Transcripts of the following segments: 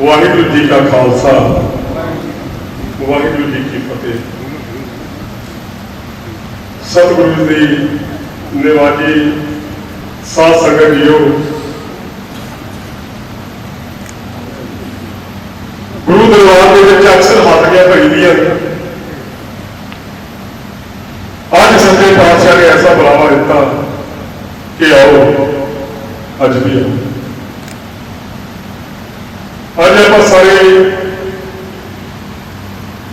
ਵਾਹਿਗੁਰੂ ਜੀ ਕਾ ਖਾਲਸਾ। ਵਾਹਿਗੁਰੂ ਜੀ ਕੀ ਫਤਿਹ। ਸਤਿਗੁਰੂ ਦੀ ਨਿਵਾਜੀ ਸਾਧ ਸੰਗਤ ਜੀਓ, ਗੁਰੂ ਦਰਬਾਰ ਦੇ ਵਿੱਚ ਅਕਸਰ ਹਾਜ਼ਰੀਆਂ ਭਰੀਦੀਆਂ। ਅੱਜ ਸੱਚੇ ਪਾਤਸ਼ਾਹ ਨੇ ਐਸਾ ਬੁਲਾਵਾ ਦਿੱਤਾ ਕਿ ਆਓ, ਅੱਜ ਵੀ ਆਓ। ਅੱਜ ਆਪਾਂ ਸਾਰੇ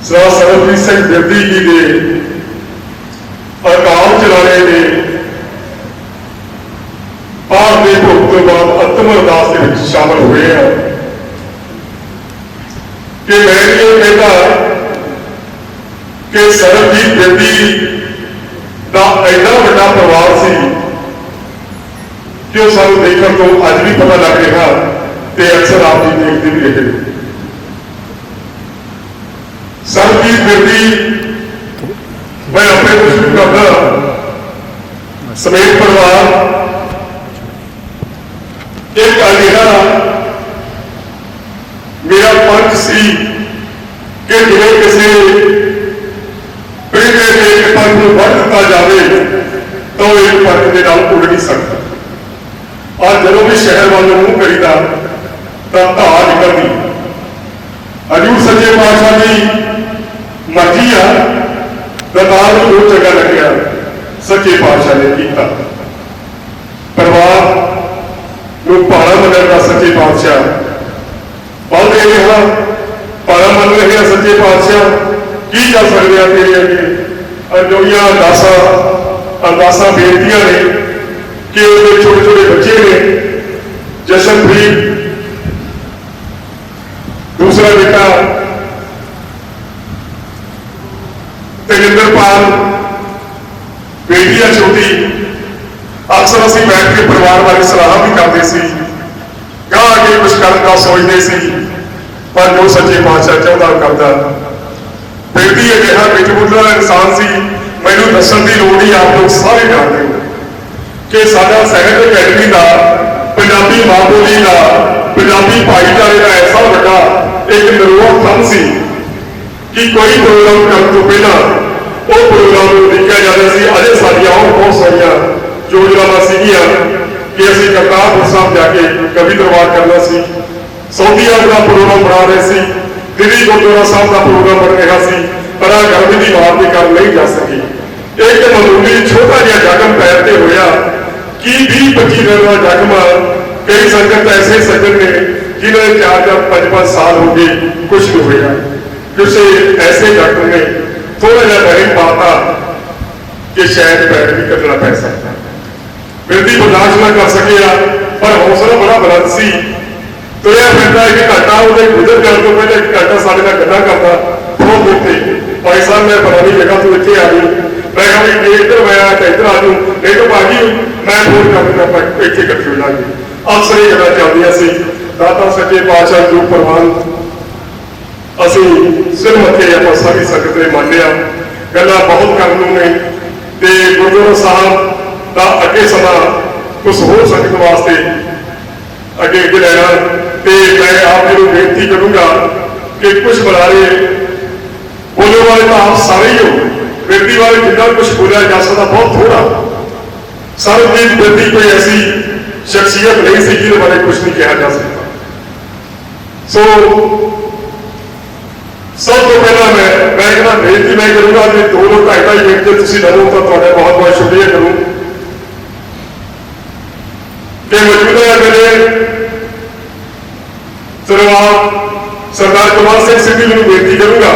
ਸ੍ਰੀ ਸਰਬਜੀਤ ਸਿੰਘ ਬਿਰਦੀ ਜੀ ਦੇ ਅਕਾਲ ਚਲਾਣੇ ਦੇ ਪਾਠ ਦੇ ਭੁੱਖ ਤੋਂ ਬਾਅਦ ਅੰਤਮ ਅਰਦਾਸ ਦੇ ਵਿੱਚ ਸ਼ਾਮਲ ਹੋਏ ਆ ਕਿ ਮੈਂ ਇਹ ਕਹਿੰਦਾ ਕਿ ਸਰਬਜੀਤ ਬਿਰਦੀ ਦਾ ਇੰਨਾ ਵੱਡਾ ਪਰਿਵਾਰ ਸੀ ਕਿ ਉਹ ਸਾਨੂੰ ਦੇਖਣ ਤੋਂ ਅੱਜ ਵੀ ਪਤਾ ਲੱਗ ਰਿਹਾ ਤੇ ਅਕਸਰ ਆਪ ਜੀ ਦੇਖਦੇ ਵੀ ਰਹੇ ਸਰਬਜੀਤ ਬਿਰਦੀ, ਮੈਂ ਆਪਣੇ ਤੋਂ ਸ਼ੁਰੂ ਕਰਦਾ ਸਮੇਤ ਪਰਿਵਾਰ ਇੱਕ ਅਜਿਹਾ ਮੇਰਾ ਪੰਜ ਸੀ ਕਿ ਜਿਵੇਂ ਕਿਸੇ ਪਿੰਡੇ ਦੇ ਇੱਕ ਪੰਜ ਨੂੰ ਵੱਢ ਦਿੱਤਾ ਜਾਵੇ, ਤਾਂ ਉਹ ਇੱਕ ਪੰਜ ਦੇ ਨਾਲ ਉੱਡ ਨਹੀਂ ਸਕਦਾ। ਔਰ ਜਦੋਂ ਵੀ ਸ਼ਹਿਰ ਵੱਲ ਨੂੰ ਮੂੰਹ ਕਰੀਦਾ ਤਾਂ ਧਾਰ ਨਿਕਲਦੀ ਅਜੂ ਸੱਚੇ ਪਾਤਸ਼ਾਹ ਦੀ ਮਰਜ਼ੀ ਆ, ਦਰਬਾਰ ਨੂੰ ਬਹੁਤ ਚੰਗਾ ਲੱਗਿਆ, ਸੱਚੇ ਪਾਤਸ਼ਾਹ ਨੇ ਕੀਤਾ। ਪਰਿਵਾਰ ਨੂੰ ਭਾਰਾ ਮੰਨਣ ਦਾ ਸੱਚੇ ਪਾਤਸ਼ਾਹ। ਬਲ ਦੇ ਰਿਹਾ ਭਾਰਾ ਮੰਨ ਰਿਹਾ ਸੱਚੇ ਪਾਤਸ਼ਾਹ। ਕੀ ਕਰ ਸਕਦੇ ਆ ਤੇਰੇ ਅੱਗੇ? ਅਜੋਈਆਂ ਅਰਦਾਸਾਂ ਅਰਦਾਸਾਂ ਬੇਨਤੀਆਂ ਨੇ ਕਿ ਉਹਦੇ ਛੋਟੇ ਛੋਟੇ ਬੱਚੇ ਨੇ ਜਸ਼ਨਪ੍ਰੀਤ ਦੂਸਰਾ ਬੇਟਾ ਤੇਜਿੰਦਰਪਾਲ, ਬੇਟੀ ਛੋਟੀ। ਅਕਸਰ ਅਸੀਂ ਬੈਠ ਕੇ ਪਰਿਵਾਰ ਬਾਰੇ ਸਲਾਹ ਵੀ ਕਰਦੇ ਸੀ। ਗਾਂ ਅੱਗੇ ਕੁਝ ਕਰਨ ਦਾ ਸੋਚਦੇ ਸੀ, ਪਰ ਜੋ ਸੱਚੇ ਪਾਤਸ਼ਾਹ ਚਾਹੁੰਦਾ ਕਰਦਾ। ਬੇਟੀ ਅਜਿਹਾ ਬਿਜਬੁੱਲਾ ਇਨਸਾਨ ਸੀ, ਮੈਨੂੰ ਦੱਸਣ ਦੀ ਲੋੜ ਹੀ ਆਪ ਲੋਕ ਸਾਰੇ ਜਾਣਦੇ ਹੋ ਕਿ ਸਾਡਾ ਸਾਹਿਤ ਅਕੈਡਮੀ ਦਾ, ਪੰਜਾਬੀ ਮਾਂ ਬੋਲੀ ਦਾ, ਪੰਜਾਬੀ ਭਾਈਚਾਰੇ ਦਾ ਐਸਾ ਵੱਡਾ ਇੱਕ ਨਿਰੋਧ ਥੰਮ ਸੀ ਕਿ ਕੋਈ ਪ੍ਰੋਗਰਾਮ ਕਰਨ ਤੋਂ ਪਹਿਲਾਂ ਉਹ ਪ੍ਰੋਗਰਾਮ ਨੂੰ ਦੇਖਿਆ ਜਾਂਦਾ ਸੀ। ਅਜੇ ਸਾਡੀਆਂ ਹੋਰ ਬਹੁਤ ਸਾਰੀਆਂ ਯੋਜਨਾਵਾਂ ਸੀਗੀਆਂ ਕਿ ਅਸੀਂ ਕਰਤਾਰਪੁਰ ਸਾਹਿਬ ਜਾ ਕੇ ਕਵੀ ਦਰਬਾਰ ਕਰਨਾ ਸੀ। ਸਾਊਦੀ ਅਰਬ ਦਾ ਪ੍ਰੋਗਰਾਮ ਬਣਾ ਰਹੇ ਸੀ। ਦਿੱਲੀ ਗੁਰਦੁਆਰਾ ਸਾਹਿਬ ਦਾ ਪ੍ਰੋਗਰਾਮ ਬਣ ਰਿਹਾ ਸੀ। ਪਰ ਆ ਗਰਮੀ ਦੀ ਮਾਰ ਦੇ ਕਾਰਨ ਨਹੀਂ ਜਾ ਸਕੀ। ਇੱਕ ਮਾਮੂਲੀ ਛੋਟਾ ਜਿਹਾ ਜ਼ਖਮ ਪੈਰ ਤੇ ਹੋਇਆ। ਕਿ 20 25 ਦਿਨ ਦਾ ਜ਼ਖਮ ਕਈ ਸੰਗਤ ਐਸੇ ਸੰਗਤ ਨੇ ਜਿਨ੍ਹਾਂ ਦੇ ਚਾਰ ਚਾਰ ਪੰਜ ਪੰਜ ਸਾਲ ਹੋ ਗਏ ਕੁਝ ਨਹੀਂ ਹੋਇਆ। ਕਿਸੇ ਐਸੇ ਡਾਕਟਰ ਨੇ ਥੋੜਾ ਜਿਹਾ ਵਹਿਮ ਪਾਤਾ ਕਿ ਸ਼ਾਇਦ ਪੈਰ ਵੀ ਕੱਟਣਾ ਪੈ ਸਕਦਾ। ਬਿਰਦੀ ਬਰਦਾਸ਼ਤ ਨਾ ਕਰ ਸਕਿਆ, ਪਰ ਹੌਸਲਾ ਬੜਾ ਬੁਲੰਦ ਸੀ। ਤੁਰਿਆ ਫਿਰਦਾ ਇੱਕ ਘੰਟਾ, ਉਹਦੇ ਗੁਜ਼ਰ ਜਾਣ ਤੋਂ ਪਹਿਲਾਂ ਇੱਕ ਘੰਟਾ ਸਾਡੇ ਨਾਲ ਗੱਲਾਂ ਕਰਦਾ ਬਹੁਤ ਦਿੱਤੇ ਭਾਈ ਸਾਹਿਬ, ਮੈਂ ਫਲਾਣੀ ਜਗ੍ਹਾ ਤੋਂ ਇੱਥੇ ਆ ਗਈ। ਮੈਂ ਕਿਹਾ ਵੀ ਇੱਧਰ ਮੈਂ ਆਇਆ ਤਾਂ ਇੱਧਰ ਆ ਜੂ ਨਹੀਂ ਤਾਂ ਬਾਗੀ ਮੈਂ ਫੋਨ ਕਰ ਦਿੰਦਾ ਆਪਾਂ ਇੱਥੇ ਇਕੱਠੇ ਹੋ ਜਾਵਾਂਗੇ। ਅਕਸਰ ਇਹ ਗੱਲਾਂ ਚੱਲਦੀਆਂ ਸੀ। ਦਾਤਾ ਸੱਚੇ ਪਾਤਸ਼ਾਹ ਜੋ ਪ੍ਰਵਾਨ। ਅਸੀਂ ਸਿਰ ਮੱਥੇ ਆਪਾਂ ਸਾਰੀ ਸੰਗਤ ਨੇ ਮੰਨਿਆ। ਗੱਲਾਂ ਬਹੁਤ ਕਰਨ ਨੂੰ ਨੇ ਤੇ ਗੁਰਦੁਆਰਾ ਸਾਹਿਬ ਦਾ ਅੱਗੇ ਸਮਾਂ ਕੁਝ ਹੋਰ ਸੰਗਤ ਵਾਸਤੇ ਅੱਗੇ ਅੱਗੇ ਲੈਣਾ। ਤੇ ਮੈਂ ਆਪ ਜੀ ਨੂੰ ਬੇਨਤੀ ਕਰੂੰਗਾ ਕਿ ਕੁਝ ਬੁਲਾਰੇ ਬੋਲੇ ਵਾਲੇ ਤਾਂ ਆਪ ਸਾਰੇ ਹੀ ਹੋ। ਬੇਨਤੀ ਵਾਲੇ ਜਿੰਨਾ ਕੁਝ ਬੋਲਿਆ ਜਾ ਸਕਦਾ ਬਹੁਤ ਥੋੜਾ ਸਰਬਜੀਤ ਬੇਨਤੀ ਕੋਈ ਐਸੀ ਸ਼ਖਸੀਅਤ ਨਹੀਂ ਸੀ ਜਿਹਦੇ ਬਾਰੇ ਕੁਝ ਨਹੀਂ ਕਿਹਾ ਜਾ ਸਕਦਾ। ਸੋ ਸਭ ਤੋਂ ਪਹਿਲਾਂ ਮੈਂ ਮੈਂ ਕਹਿੰਦਾ ਬੇਨਤੀ ਮੈਂ ਕਰੂੰਗਾ ਜੇ ਦੋ ਤੋਂ ਢਾਈ ਢਾਈ ਮਿੰਟ ਤੇ ਤੁਸੀਂ ਲਵੋ ਤਾਂ ਤੁਹਾਡਾ ਬਹੁਤ ਬਹੁਤ ਸ਼ੁਕਰੀਆ ਕਰੂੰ। ਕਿ ਮੌਜੂਦਾ ਮੇਰੇ ਸਰਵਾਰ ਸਰਦਾਰ ਕੁਮਾਰ ਸਿੰਘ ਸਿੱਧੂ ਜੀ ਨੂੰ ਬੇਨਤੀ ਕਰੂੰਗਾ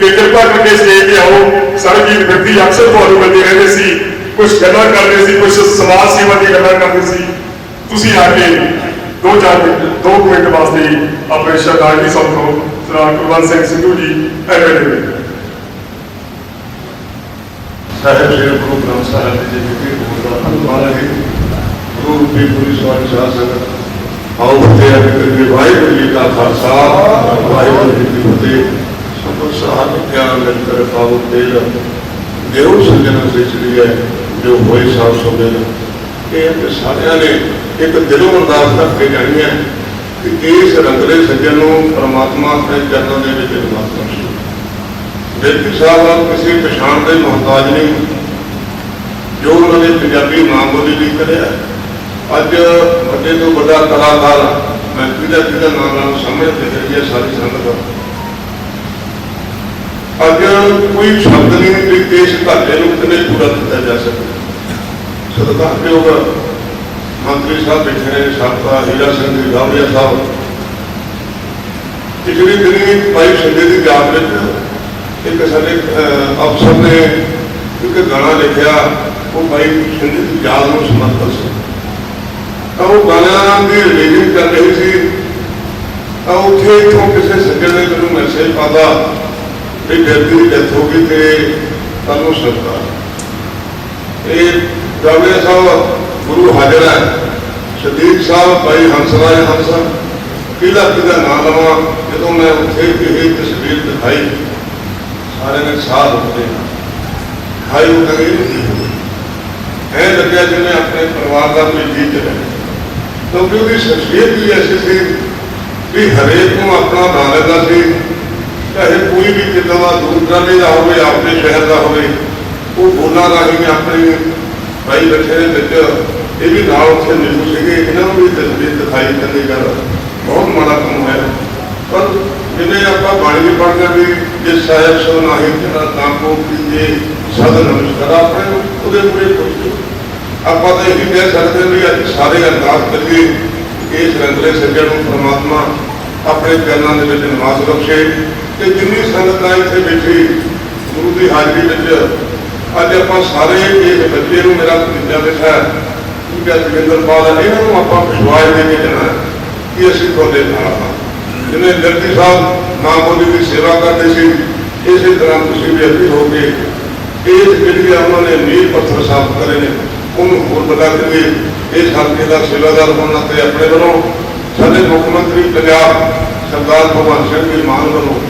ਕਿ ਕਿਰਪਾ ਕਰਕੇ ਸਟੇਜ ਤੇ ਆਓ। ਸਰਜੀਤ ਬਿਰਦੀ ਅਕਸਰ ਤੁਹਾਨੂੰ ਮਿਲਦੇ ਰਹਿੰਦੇ ਸੀ। ਕੁਝ ਗੱਲਾਂ ਕਰਦੇ ਸੀ ਕੁਝ ਸਮਾਜ ਸੇਵਾ ਦੀ ਗੱਲਾਂ ਕਰਦੇ ਸੀ। ਤੁਸੀਂ ਆ ਕੇ ਦੋ ਚਾਰ ਮਿੰਟ, ਦੋ ਕੁ ਮਿੰਟ ਵਾਸਤੇ ਆਪਣੇ ਸ਼ਰਦਾਰੀ ਸਭ ਸਰਦਾਰ ਕੁਲਵੰਤ ਸਿੰਘ ਸਿੱਧੂ ਜੀ ਐਮਐਲਏ ਸਾਹਿਬ ਜੀ ਗੁਰੂ ਗ੍ਰੰਥ ਸਾਹਿਬ ਜੀ ਦੇ ਵੀ ਬੋਲਦਾ ਧੰਨਵਾਦ ਹੈ ਗੁਰੂ ਦੀ ਪੂਰੀ ਸਵਾਰੀ ਸਾਧ ਸੰਗਤ ਆਓ ਤੇ ਆ ਕਿ ਵਾਹਿਗੁਰੂ ਜੀ ਕਾ ਖਾਲਸਾ, ਵਾਹਿਗੁਰੂ ਜੀ ਕੀ ਫਤਿਹ। ਸਭ ਸਾਧ ਗਿਆਨ ਮਿਲ ਕਰ ਪਾਉ ਤੇਲ। ਦੇਉ ਸੰਜਨ ਸੇ ਚੜੀ ਹੈ ਜੋ ਹੋਏ ਸਾਬ ਸੁਭੇ ਇਹ ਤੇ ਸਾਰਿਆਂ ਨੇ ਇੱਕ ਦਿਲੋਂ ਅਰਦਾਸ ਕਰਕੇ ਜਾਣੀ ਹੈ। ਕਿ ਇਸ ਰੰਗਲੇ ਸੱਜਣ ਨੂੰ ਪ੍ਰਮਾਤਮਾ ਆਪਣੇ ਚਰਨਾਂ ਦੇ ਵਿੱਚ ਨਿਵਾਸ ਬਖਸ਼ੇ ਬੇਦੀ ਸਾਹਿਬ ਕਿਸੇ ਪਛਾਣ ਦੇ ਮੁਹਤਾਜ ਨਹੀਂ ਜੋ ਉਹਨਾਂ ਨੇ ਪੰਜਾਬੀ ਮਾਂ ਬੋਲੀ ਲਈ ਕਰਿਆ। ਅੱਜ ਵੱਡੇ ਤੋਂ ਵੱਡਾ ਕਲਾਕਾਰ ਮੈਂ ਕਿਹਦਾ ਕਿਹਦਾ ਨਾਮ ਨਾਲ ਸਮਝ ਤੇ ਰਹੀ ਹੈ, ਸਾਰੀ ਸੰਗਤ ਅੱਜ ਕੋਈ ਸ਼ਬਦ ਨਹੀਂ ਕਿ ਦੇਸ਼ ਘਾਟੇ ਨੂੰ ਕਿਵੇਂ ਪੂਰਾ ਕੀਤਾ ਜਾ ਸਕੇ। ਸਦਕਾ ਪਿਓਗ ਮੰਤਰੀ ਸਾਹਿਬ ਬੈਠੇ ਨੇ ਸਾਬਕਾ ਹੀਰਾ ਸਿੰਘ ਜੀ ਗਾਵੜੀਆ ਸਾਹਿਬ। ਪਿਛਲੇ ਦਿਨੀ ਭਾਈ ਸੰਜੇ ਦੀ ਯਾਦ ਵਿੱਚ ਇੱਕ ਸਾਡੇ ਅਫਸਰ ਨੇ ਇੱਕ ਗਾਣਾ ਲਿਖਿਆ, ਉਹ ਭਾਈ ਸੰਜੇ ਦੀ ਯਾਦ ਨੂੰ ਸਮਰਪਿਤ ਸੀ। ਤਾਂ ਉਹ ਗਾਣਾ ਦੀ ਰਿਲੀਜ਼ਿੰਗ ਕਰ ਰਹੀ ਸੀ। ਤਾਂ ਉੱਥੇ ਇੱਥੋਂ ਕਿਸੇ ਸੱਜਣ ਨੇ ਮੈਨੂੰ ਮੈਸੇਜ ਪਾਦਾ ਵੀ ਵਿਅਕਤੀ ਦੀ ਡੈਥ ਹੋ ਗਈ ਤੇ ਤੁਹਾਨੂੰ ਸਰਕਾਰ ਇਹ ਗਾਵੜੀਆ ਸਾਹਿਬ ਗੁਰੂ ਹਾਜ਼ਰ ਹੈ। ਸਦੀਕ ਸਾਹਿਬ ਭਾਈ ਹੰਸਰਾਜ ਹੰਸ ਕਿਹਦਾ ਕਿਹਦਾ ਨਾਮ ਲਵਾਂ, ਜਦੋਂ ਮੈਂ ਉੱਥੇ ਇਹ ਤਸਵੀਰ ਦਿਖਾਈ, ਸਾਰੇ ਨੇ ਸਾਹ ਉੱਤੇ ਖਾਈ ਉਹ ਕਹਿੰਦੇ ਐ ਲੱਗਿਆ ਜਿਵੇਂ ਆਪਣੇ ਪਰਿਵਾਰ ਦਾ ਕੋਈ ਜੀਤ ਹੈ। ਕਿਉਂਕਿ ਉਹਦੀ ਸ਼ਖਸੀਅਤ ਵੀ ਐਸੀ ਸੀ ਵੀ ਹਰੇਕ ਨੂੰ ਆਪਣਾ ਨਾਂ ਲੈਂਦਾ ਸੀ। ਚਾਹੇ ਕੋਈ ਵੀ ਕਿੱਦਾਂ ਦਾ ਦੂਰ ਦਰਾਡੇ ਦਾ ਹੋਵੇ, ਆਪਣੇ ਸ਼ਹਿਰ ਦਾ ਹੋਵੇ, ਉਹ ਬੋਲਾਂ ਰਾਹੀਂ ਆਪਣੀ ਭਾਈ ਬੈਠੇ ਦੇ ਵਿੱਚ। ਇਹ ਵੀ ਨਾਲ ਉੱਥੇ ਮਿਲੂ ਸੀਗੇ, ਇਹਨਾਂ ਨੂੰ ਵੀ ਤਸਵੀਰ ਦਿਖਾਈ ਕਰਨੀ ਗੱਲ ਬਹੁਤ ਮਾੜਾ ਕੰਮ ਹੋਇਆ। ਪਰ ਜਿਵੇਂ ਆਪਾਂ ਬਾਣੀ ਵੀ ਪੜ੍ਹਦੇ ਵੀ ਜੇ ਸਾਹਿਬ ਸੋ ਨਾਹੀ ਤੇਰਾ ਤਾਂ ਕੋ ਕੀਜੇ ਸਦ ਨਮਸਕਾਰ ਆਪਣੇ ਉਹਦੇ ਪੂਰੇ ਪੁੱਛੋ ਆਪਾਂ ਤਾਂ ਇਹ ਕਹਿ ਸਕਦੇ ਹਾਂ ਵੀ ਅੱਜ ਸਾਰੇ ਅਰਦਾਸ ਕਰੀਏ ਕਿ ਇਸ ਰੰਗਲੇ ਸੱਜਣ ਨੂੰ ਪ੍ਰਮਾਤਮਾ ਆਪਣੇ ਚਰਨਾਂ ਦੇ ਵਿੱਚ ਨਿਵਾਸ ਬਖਸ਼ੇ ਤੇ ਜਿੰਨੀ ਸੰਗਤ ਆ ਇੱਥੇ ਬੈਠੀ, ਗੁਰੂ ਦੀ ਹਾਜ਼ਰੀ ਵਿੱਚ ਅੱਜ ਆਪਾਂ ਸਾਰੇ ਇਹ ਬੱਚੇ ਨੂੰ ਮੇਰਾ ਭਤੀਜਾ ਬੈਠਾ ਹੈ। ਠੀਕ ਹੈ ਜਗਿੰਦਰਪਾਲ ਇਹਨਾਂ ਨੂੰ ਆਪਾਂ ਵਿਸ਼ਵਾਸ ਦੇ ਕੇ ਜਾਣਾ ਕਿ ਅਸੀਂ ਤੁਹਾਡੇ ਨਾਲ ਹਾਂ ਜਿਵੇਂ ਜਗਤੀ ਸਾਹਿਬ ਮਾਂ ਬੋਲੀ ਦੀ ਸੇਵਾ ਕਰਦੇ ਸੀ ਇਸੇ ਤਰ੍ਹਾਂ ਤੁਸੀਂ ਵੀ ਅੱਗੇ ਹੋ ਕੇ ਇਸ ਜਿਹੜੀ ਉਹਨਾਂ ਨੇ ਨੀਂਹ ਪੱਥਰ ਸਾਫ਼ ਕਰੇ ਨੇ ਉਹਨੂੰ ਹੋਰ ਬਤਾ ਕੇ ਇਸ ਹਲਕੇ ਦਾ ਸੇਵਾਦਾਰ ਹੋਣ ਤੇ ਆਪਣੇ ਵੱਲੋਂ ਸਾਡੇ ਮੁੱਖ ਮੰਤਰੀ ਪੰਜਾਬ ਸਰਦਾਰ ਭਗਵੰਤ ਸਿੰਘ ਜੀ ਮਾਨ ਵੱਲੋਂ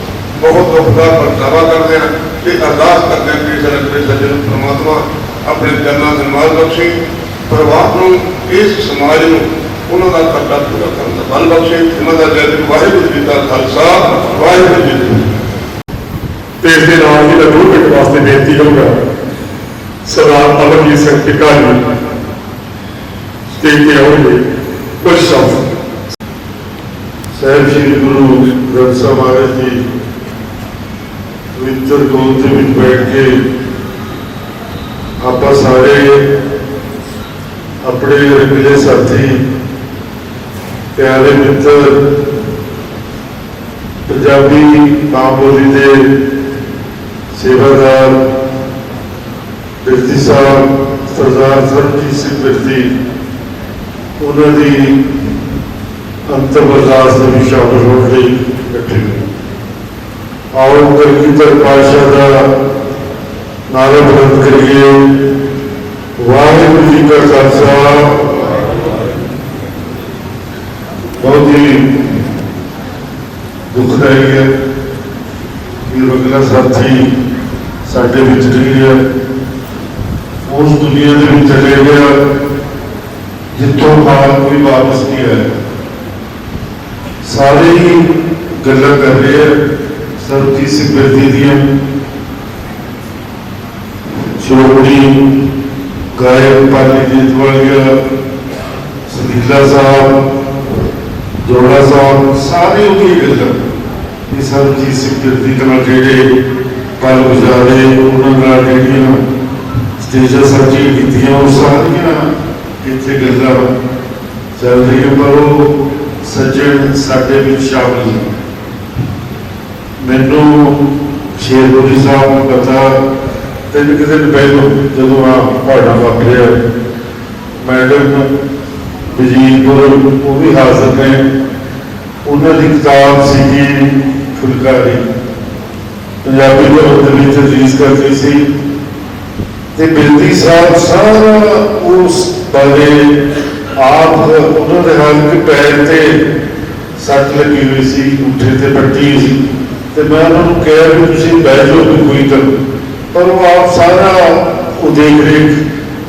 ਬਹੁਤ ਦੁੱਖ ਦਾ ਪ੍ਰਗਟਾਵਾ ਕਰਦੇ ਹਾਂ ਤੇ ਅਰਦਾਸ ਕਰਦੇ ਹਾਂ ਕਿ ਸਾਡੇ ਸੱਜਣ ਪ੍ਰਮਾਤਮਾ ਆਪਣੇ ਜਨਮਾਂ ਦੇ ਮਾਲ ਬਖਸ਼ੇ ਪਰਿਵਾਰ ਨੂੰ ਇਸ ਸਮਾਜ ਨੂੰ ਉਹਨਾਂ ਦਾ ਕਰਤਾ ਪੂਰਾ ਕਰਨ ਦਾ। ਬਲ ਬਖਸ਼ੇ ਇਹਨਾਂ ਦਾ ਜੈ ਜੈ ਵਾਹਿਗੁਰੂ ਜੀ ਦਾ ਖਾਲਸਾ, ਵਾਹਿਗੁਰੂ ਜੀ ਕੀ ਤੇ ਇਸ ਦੇ ਨਾਲ ਹੀ ਮੈਂ ਦੋ ਵਾਸਤੇ ਬੇਨਤੀ ਕਰੂੰਗਾ। ਸਰਦਾਰ ਅਮਰਜੀਤ ਸਿੰਘ ਟਿੱਕਾ ਜੀ ਤੇ ਆਉਣਗੇ। ਕੁਝ ਸ਼ਬਦ। ਸਾਹਿਬ ਸ੍ਰੀ ਗੁਰੂ ਗ੍ਰੰਥ ਸਾਹਿਬ ਮਹਾਰਾਜ ਜੀ ਪਵਿੱਤਰ ਗੋਦ ਦੇ ਵਿੱਚ ਬੈਠ ਕੇ ਆਪਾਂ ਸਾਰੇ ਆਪਣੇ ਰੰਗਲੇ ਸਾਥੀ, ਪਿਆਰੇ ਮਿੱਤਰ, ਪੰਜਾਬੀ ਮਾਂ ਬੋਲੀ ਦੇ ਸੇਵਾਦਾਰ ਬਿਰਤੀ ਸਾਹਿਬ, ਸਰਦਾਰ ਸਰਜੀਤ ਸਿੰਘ ਬਿਰਤੀ ਉਹਨਾਂ ਦੀ ਅੰਤਮ ਅਰਦਾਸ ਦੇ ਵਿੱਚ ਸ਼ਾਮਲ ਹੋਣ ਲਈ ਇਕੱਠੇ ਹੋਏ। ਆਓ ਕਲਗੀਧਰ ਪਾਤਸ਼ਾਹ ਦਾ ਨਾਰਾ ਬੁਲੰਦ ਕਰੀਏ। ਵਾਹਿਗੁਰੂ ਜੀ ਕਾ ਖਾਲਸਾ। ਬਹੁਤ ਹੀ ਦੁਖਦਾਈ ਹੈ ਕਿ ਰਗਲਾ ਸਾਥੀ ਸਾਡੇ ਵਿੱਚ ਨਹੀਂ ਰਿਹਾ। ਉਸ ਦੁਨੀਆ ਦੇ ਵਿੱਚ ਚਲੇ ਗਿਆ, ਜਿੱਥੋਂ ਬਾਅਦ ਕੋਈ ਵਾਪਸ ਨਹੀਂ ਆਇਆ। ਸਾਰੇ ਹੀ ਗੱਲਾਂ ਕਰ ਰਹੇ ਆ, ਸਰਬਜੀਤ ਸਿੰਘ ਬਿਰਦੀ ਦੀਆਂ। ਸ਼੍ਰੋਮਣੀ ਗਾਇਕ ਪਾਲੀ ਜੀਤ ਵਾਲੀਆ ਸੁਨੀਲਾ ਸਾਹਿਬ ਜੋੜਾ ਸਾਹਿਬ ਸਾਰੇ ਉਹੀ ਗੱਲਾਂ ਇਹ ਸਰਬਜੀਤ ਸਿੰਘ ਬਿਰਦੀ ਨਾਲ ਜਿਹੜੇ ਪਲ ਗੁਜ਼ਾਰੇ ਉਹਨਾਂ ਨਾਲ ਜਿਹੜੀਆਂ ਸਟੇਜਾਂ ਸਾਂਝੀਆਂ ਕੀਤੀਆਂ ਉਹ ਸਾਰੀਆਂ ਇੱਥੇ ਗੱਲਾਂ ਚੱਲ ਰਹੀਆਂ ਪਰ ਉਹ ਸੱਜਣ ਸਾਡੇ ਵਿੱਚ ਸ਼ਾਮਲ ਨੇ ਮੈਨੂੰ ਸ਼ੇਰਪੁਰੀ ਸਾਹਿਬ ਨੂੰ ਪਤਾ ਤਿੰਨ ਕੁ ਦਿਨ ਪਹਿਲਾਂ ਜਦੋਂ ਆ ਪਹਾੜਾਂ ਵਾਪਰਿਆ ਮੈਡਮ ਵਜੀਰਪੁਰ ਉਹ ਵੀ ਹਾਜ਼ਰ ਨੇ। ਉਹਨਾਂ ਦੀ ਕਿਤਾਬ ਸੀਗੀ ਫੁਲਕਾਰੀ। ਪੰਜਾਬੀ ਦੇ ਉੱਤੇ ਵਿੱਚ ਰਿਲੀਜ਼ ਕਰਦੀ ਸੀ। ਤੇ ਬਿਲਦੀ ਸਾਹਿਬ ਸਾਰਾ ਉਸ ਬਾਰੇ ਆਪ ਉਹਨਾਂ ਦੇ ਹਾਲ ਕਿ ਪੈਰ ਤੇ ਸੱਟ ਲੱਗੀ ਹੋਈ ਸੀ, ਉੱਠੇ ਤੇ ਪੱਟੀ ਸੀ। ਤੇ ਮੈਂ ਉਹਨਾਂ ਨੂੰ ਕਿਹਾ ਵੀ ਤੁਸੀਂ ਬਹਿ ਜਾਓ ਵੀ ਕੋਈ ਗੱਲ ਪਰ ਉਹ ਆਪ ਸਾਰਾ ਉਹ ਦੇਖ ਰੇਖ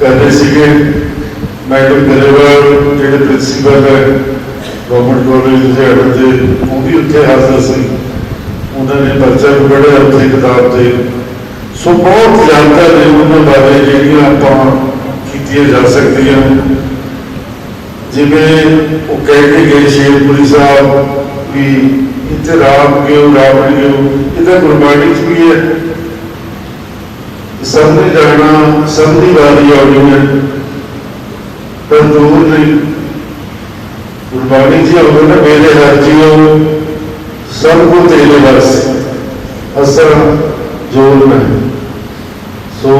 ਕਰ ਰਹੇ ਸੀਗੇ। ਮੈਡਮ ਗਰੇਵਾਲ ਜਿਹੜੇ ਪ੍ਰਿੰਸੀਪਲ ਹੈ ਗਵਰਨਮੈਂਟ ਕਾਲਜ ਲੁਧਿਆਣਾ ਦੇ ਉਹ ਵੀ ਉੱਥੇ ਹਾਜ਼ਰ ਸੀ। ਉਹਨਾਂ ਨੇ ਪਰਚਾ ਵੀ ਪੜ੍ਹਿਆ ਉੱਥੇ ਕਿਤਾਬ ਤੇ। ਸੋ ਬਹੁਤ ਜ਼ਿਆਦਾ ਨੇ ਉਹਨਾਂ ਬਾਰੇ ਜਿਹੜੀਆਂ ਆਪਾਂ ਕੀਤੀਆਂ ਜਾ ਸਕਦੀਆਂ। ਜਿਵੇਂ ਉਹ ਕਹਿ ਕੇ ਗਏ ਸ਼ੇਰਪੁਰੀ ਸਾਹਿਬ, ਵੀ ਇੱਥੇ ਰਾਮ ਕਿਉਂ, ਰਾਵਣ ਕਿਉਂ ਇਹਦਾ ਗੁਰਬਾਣੀ ਚ ਵੀ ਹੈ। ਸਭ ਨੇ ਜਾਣਾ ਸਭ ਦੀ ਵਾਰੀ ਆਉਣੀ ਹੈ ਪਰ ਦੂਰ ਨਹੀਂ। ਗੁਰਬਾਣੀ ਜੀ ਉਹ ਨਾ, ਮੇਰੇ ਹਰ ਜੀਓ, ਸਭ ਕੋ ਤੇਰੇ ਬਸ ਅਸਰ ਜੋਰ ਨਾ ਸੋ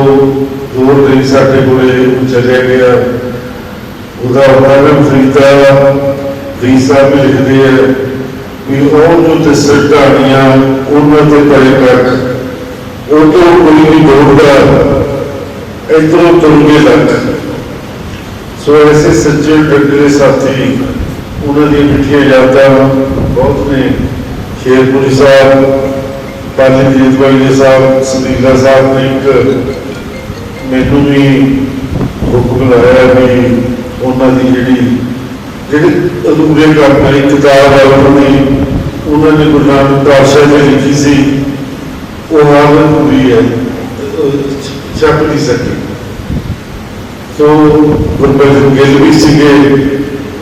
ਜੋਰ ਨਹੀਂ ਸਾਡੇ ਕੋਲੇ ਚੱਲਿਆ ਗਿਆ। ਉਹਦਾ ਉਦਾਹਰਨ ਫਰੀਦਾ ਵੀ ਸਾਹਿਬ ਲਿਖਦੇ ਹੈ ਵੀ ਉਹ ਜੋ ਤੇ ਸਰਦਾਰੀਆਂ ਉਹਨਾਂ ਤੇ ਪਰੇ ਕਰ ਉਹ ਤੋਂ ਕੋਈ ਨਹੀਂ ਬੋਲਦਾ ਇਧਰੋਂ ਤੁਰਗੇ ਲੱਗ ਸੋ ਐਸੇ ਸੱਚੇ ਡੱਗਰੇ ਸਾਥੀ ਉਹਨਾਂ ਦੀਆਂ ਮਿੱਠੀਆਂ ਯਾਦਾਂ ਬਹੁਤ ਨੇ। ਸ਼ੇਰਪੁਰੀ ਸਾਹਿਬ ਪਾਲੀ ਜੀ ਸਾਹਿਬ ਸੁਨੀਲਾ ਸਾਹਿਬ ਨੇ ਇੱਕ ਮੈਨੂੰ ਵੀ ਹੁਕਮ ਲਾਇਆ ਵੀ ਉਹਨਾਂ ਦੀ ਜਿਹੜੀ ਜਿਹੜੀ ਅਧੂਰੇ ਕੰਮ ਵਾਲੀ ਕਿਤਾਬ ਹੈ ਨੇ ਉਹਨਾਂ ਨੇ ਗੁਰੂ ਨਾਨਕ ਪਾਤਸ਼ਾਹ ਜੀ ਲਿਖੀ ਸੀ। ਉਹ ਹਾਲ ਪੂਰੀ ਹੈ ਛਪ ਨਹੀਂ ਸਕੀ ਸੋ ਗੁਰਬਚਨ ਗਿੱਲ ਵੀ ਸੀਗੇ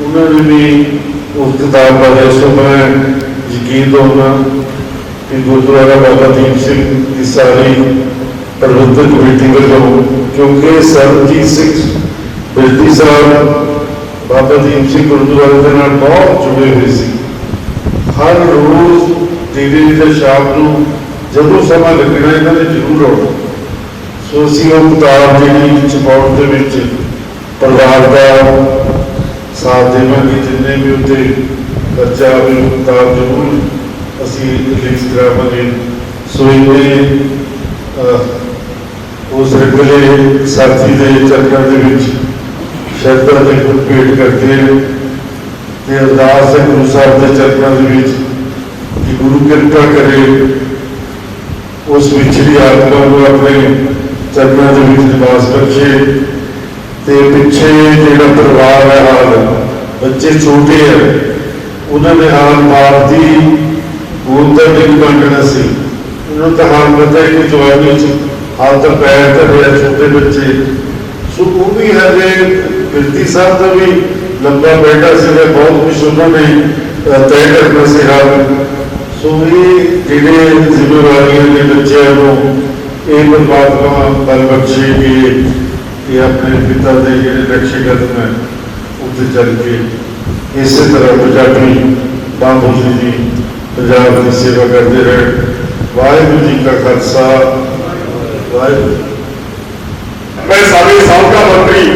ਉਹਨਾਂ ਨੇ ਵੀ ਉਸ ਕਿਤਾਬ ਬਾਰੇ ਸੋ ਮੈਂ ਯਕੀਨ ਦਊਂਗਾ ਕਿ ਗੁਰਦੁਆਰਾ ਬਾਬਾ ਦੀਪ ਸਿੰਘ ਦੀ ਸਾਰੀ ਪ੍ਰਬੰਧਕ ਕਮੇਟੀ ਵੱਲੋਂ ਕਿਉਂਕਿ ਸਰਜੀਤ ਸਿੰਘ ਬਿਰਦੀ ਸਾਹਿਬ ਬਾਬਾ ਦੀਪ ਸਿੰਘ ਗੁਰਦੁਆਰੇ ਦੇ ਨਾਲ ਬਹੁਤ ਜੁੜੇ ਹੋਏ ਸੀ ਹਰ ਰੋਜ਼ ਤੇਰੇ ਦੇ ਸ਼ਾਮ ਨੂੰ ਜਦੋਂ ਸਮਾਂ ਲੱਗਣਾ ਇਹਨਾਂ ਨੇ ਜ਼ਰੂਰ ਆਉਣਾ। ਸੋ ਅਸੀਂ ਉਹ ਕਿਤਾਬ ਜਿਹੜੀ ਛਪਾਉਣ ਦੇ ਵਿੱਚ ਪਰਿਵਾਰ ਦਾ ਸਾਥ ਦੇਵਾਂਗੇ ਜਿੰਨੇ ਵੀ ਉੱਤੇ ਬੱਚਾ ਵੀ ਉਹ ਕਿਤਾਬ ਜ਼ਰੂਰ ਅਸੀਂ ਰਿਲੀਜ਼ ਕਰਾਵਾਂਗੇ। ਸੋ ਇਹਨੇ ਅਹ, ਉਸ ਰਗਲੇ ਸਾਥੀ ਦੇ ਚਰਨਾਂ ਦੇ ਵਿੱਚ ਸ਼ਰਧਾ ਦੇ ਫੁੱਲ ਭੇਟ ਕਰਦੇ ਨੇ ਤੇ ਅਰਦਾਸ ਹੈ ਗੁਰੂ ਸਾਹਿਬ ਦੇ ਚਰਨਾਂ ਦੇ ਵਿੱਚ ਕਿ ਗੁਰੂ ਕਿਰਪਾ ਕਰੇ ਉਸ ਵਿਛੜੀ ਆਤਮਾ ਨੂੰ ਆਪਣੇ ਚਰਨਾਂ ਦੇ ਵਿੱਚ ਨਿਵਾਸ ਬਖਸ਼ੇ ਤੇ ਪਿੱਛੇ ਜਿਹੜਾ ਪਰਿਵਾਰ ਹੈ ਹਾਲ, ਬੱਚੇ ਛੋਟੇ ਹੈ ਉਹਨਾਂ ਦੇ ਹਾਲ ਬਾਪ ਦੀ ਗੋਦ ਦਾ ਨਹੀਂ ਮੰਗਣਾ ਸੀ। ਉਹਨਾਂ ਦਾ ਹਾਲ ਪਤਾ ਹੈ ਕਿ ਜਵਾਨੀ ਚ ਹਾਲ ਤਾਂ ਪੈਰ ਤਾਂ ਹੋਇਆ ਛੋਟੇ ਬੱਚੇ। ਸੋ ਉਹ ਵੀ ਹਜੇ ਬਿਰਤੀ ਸਾਹਿਬ ਦਾ ਵੀ ਲੰਬਾ ਬੈਠਾ ਸੀਗਾ ਬਹੁਤ ਕੁਝ ਉਹਨਾਂ ਨੇ ਤੈਅ ਕਰਨਾ ਸੀ ਹਾਲ। ਸੋ ਇਹ ਜਿਹੜੇ ਜ਼ਿੰਮੇਵਾਰੀਆਂ ਨੇ ਬੱਚਿਆਂ ਨੂੰ ਇਹ ਪਰਮਾਤਮਾ ਬਲ ਬਖਸ਼ੇ ਕਿ ਇਹ ਆਪਣੇ ਪਿਤਾ ਦੇ ਜਿਹੜੇ ਰਕਸ਼ੇ ਕਦਮ ਹੈ ਉੱਤੇ ਚੱਲ ਕੇ ਇਸੇ ਤਰ੍ਹਾਂ ਪੰਜਾਬੀ ਬਾਬੂ ਜੀ ਦੀ ਪੰਜਾਬ ਦੀ ਸੇਵਾ ਕਰਦੇ ਰਹੇ ਵਾਹਿਗੁਰੂ ਜੀ ਕਾ ਖਾਲਸਾ ਵਾਹਿਗੁਰੂ ਮੈਂ ਸਾਡੇ ਸਾਬਕਾ ਮੰਤਰੀ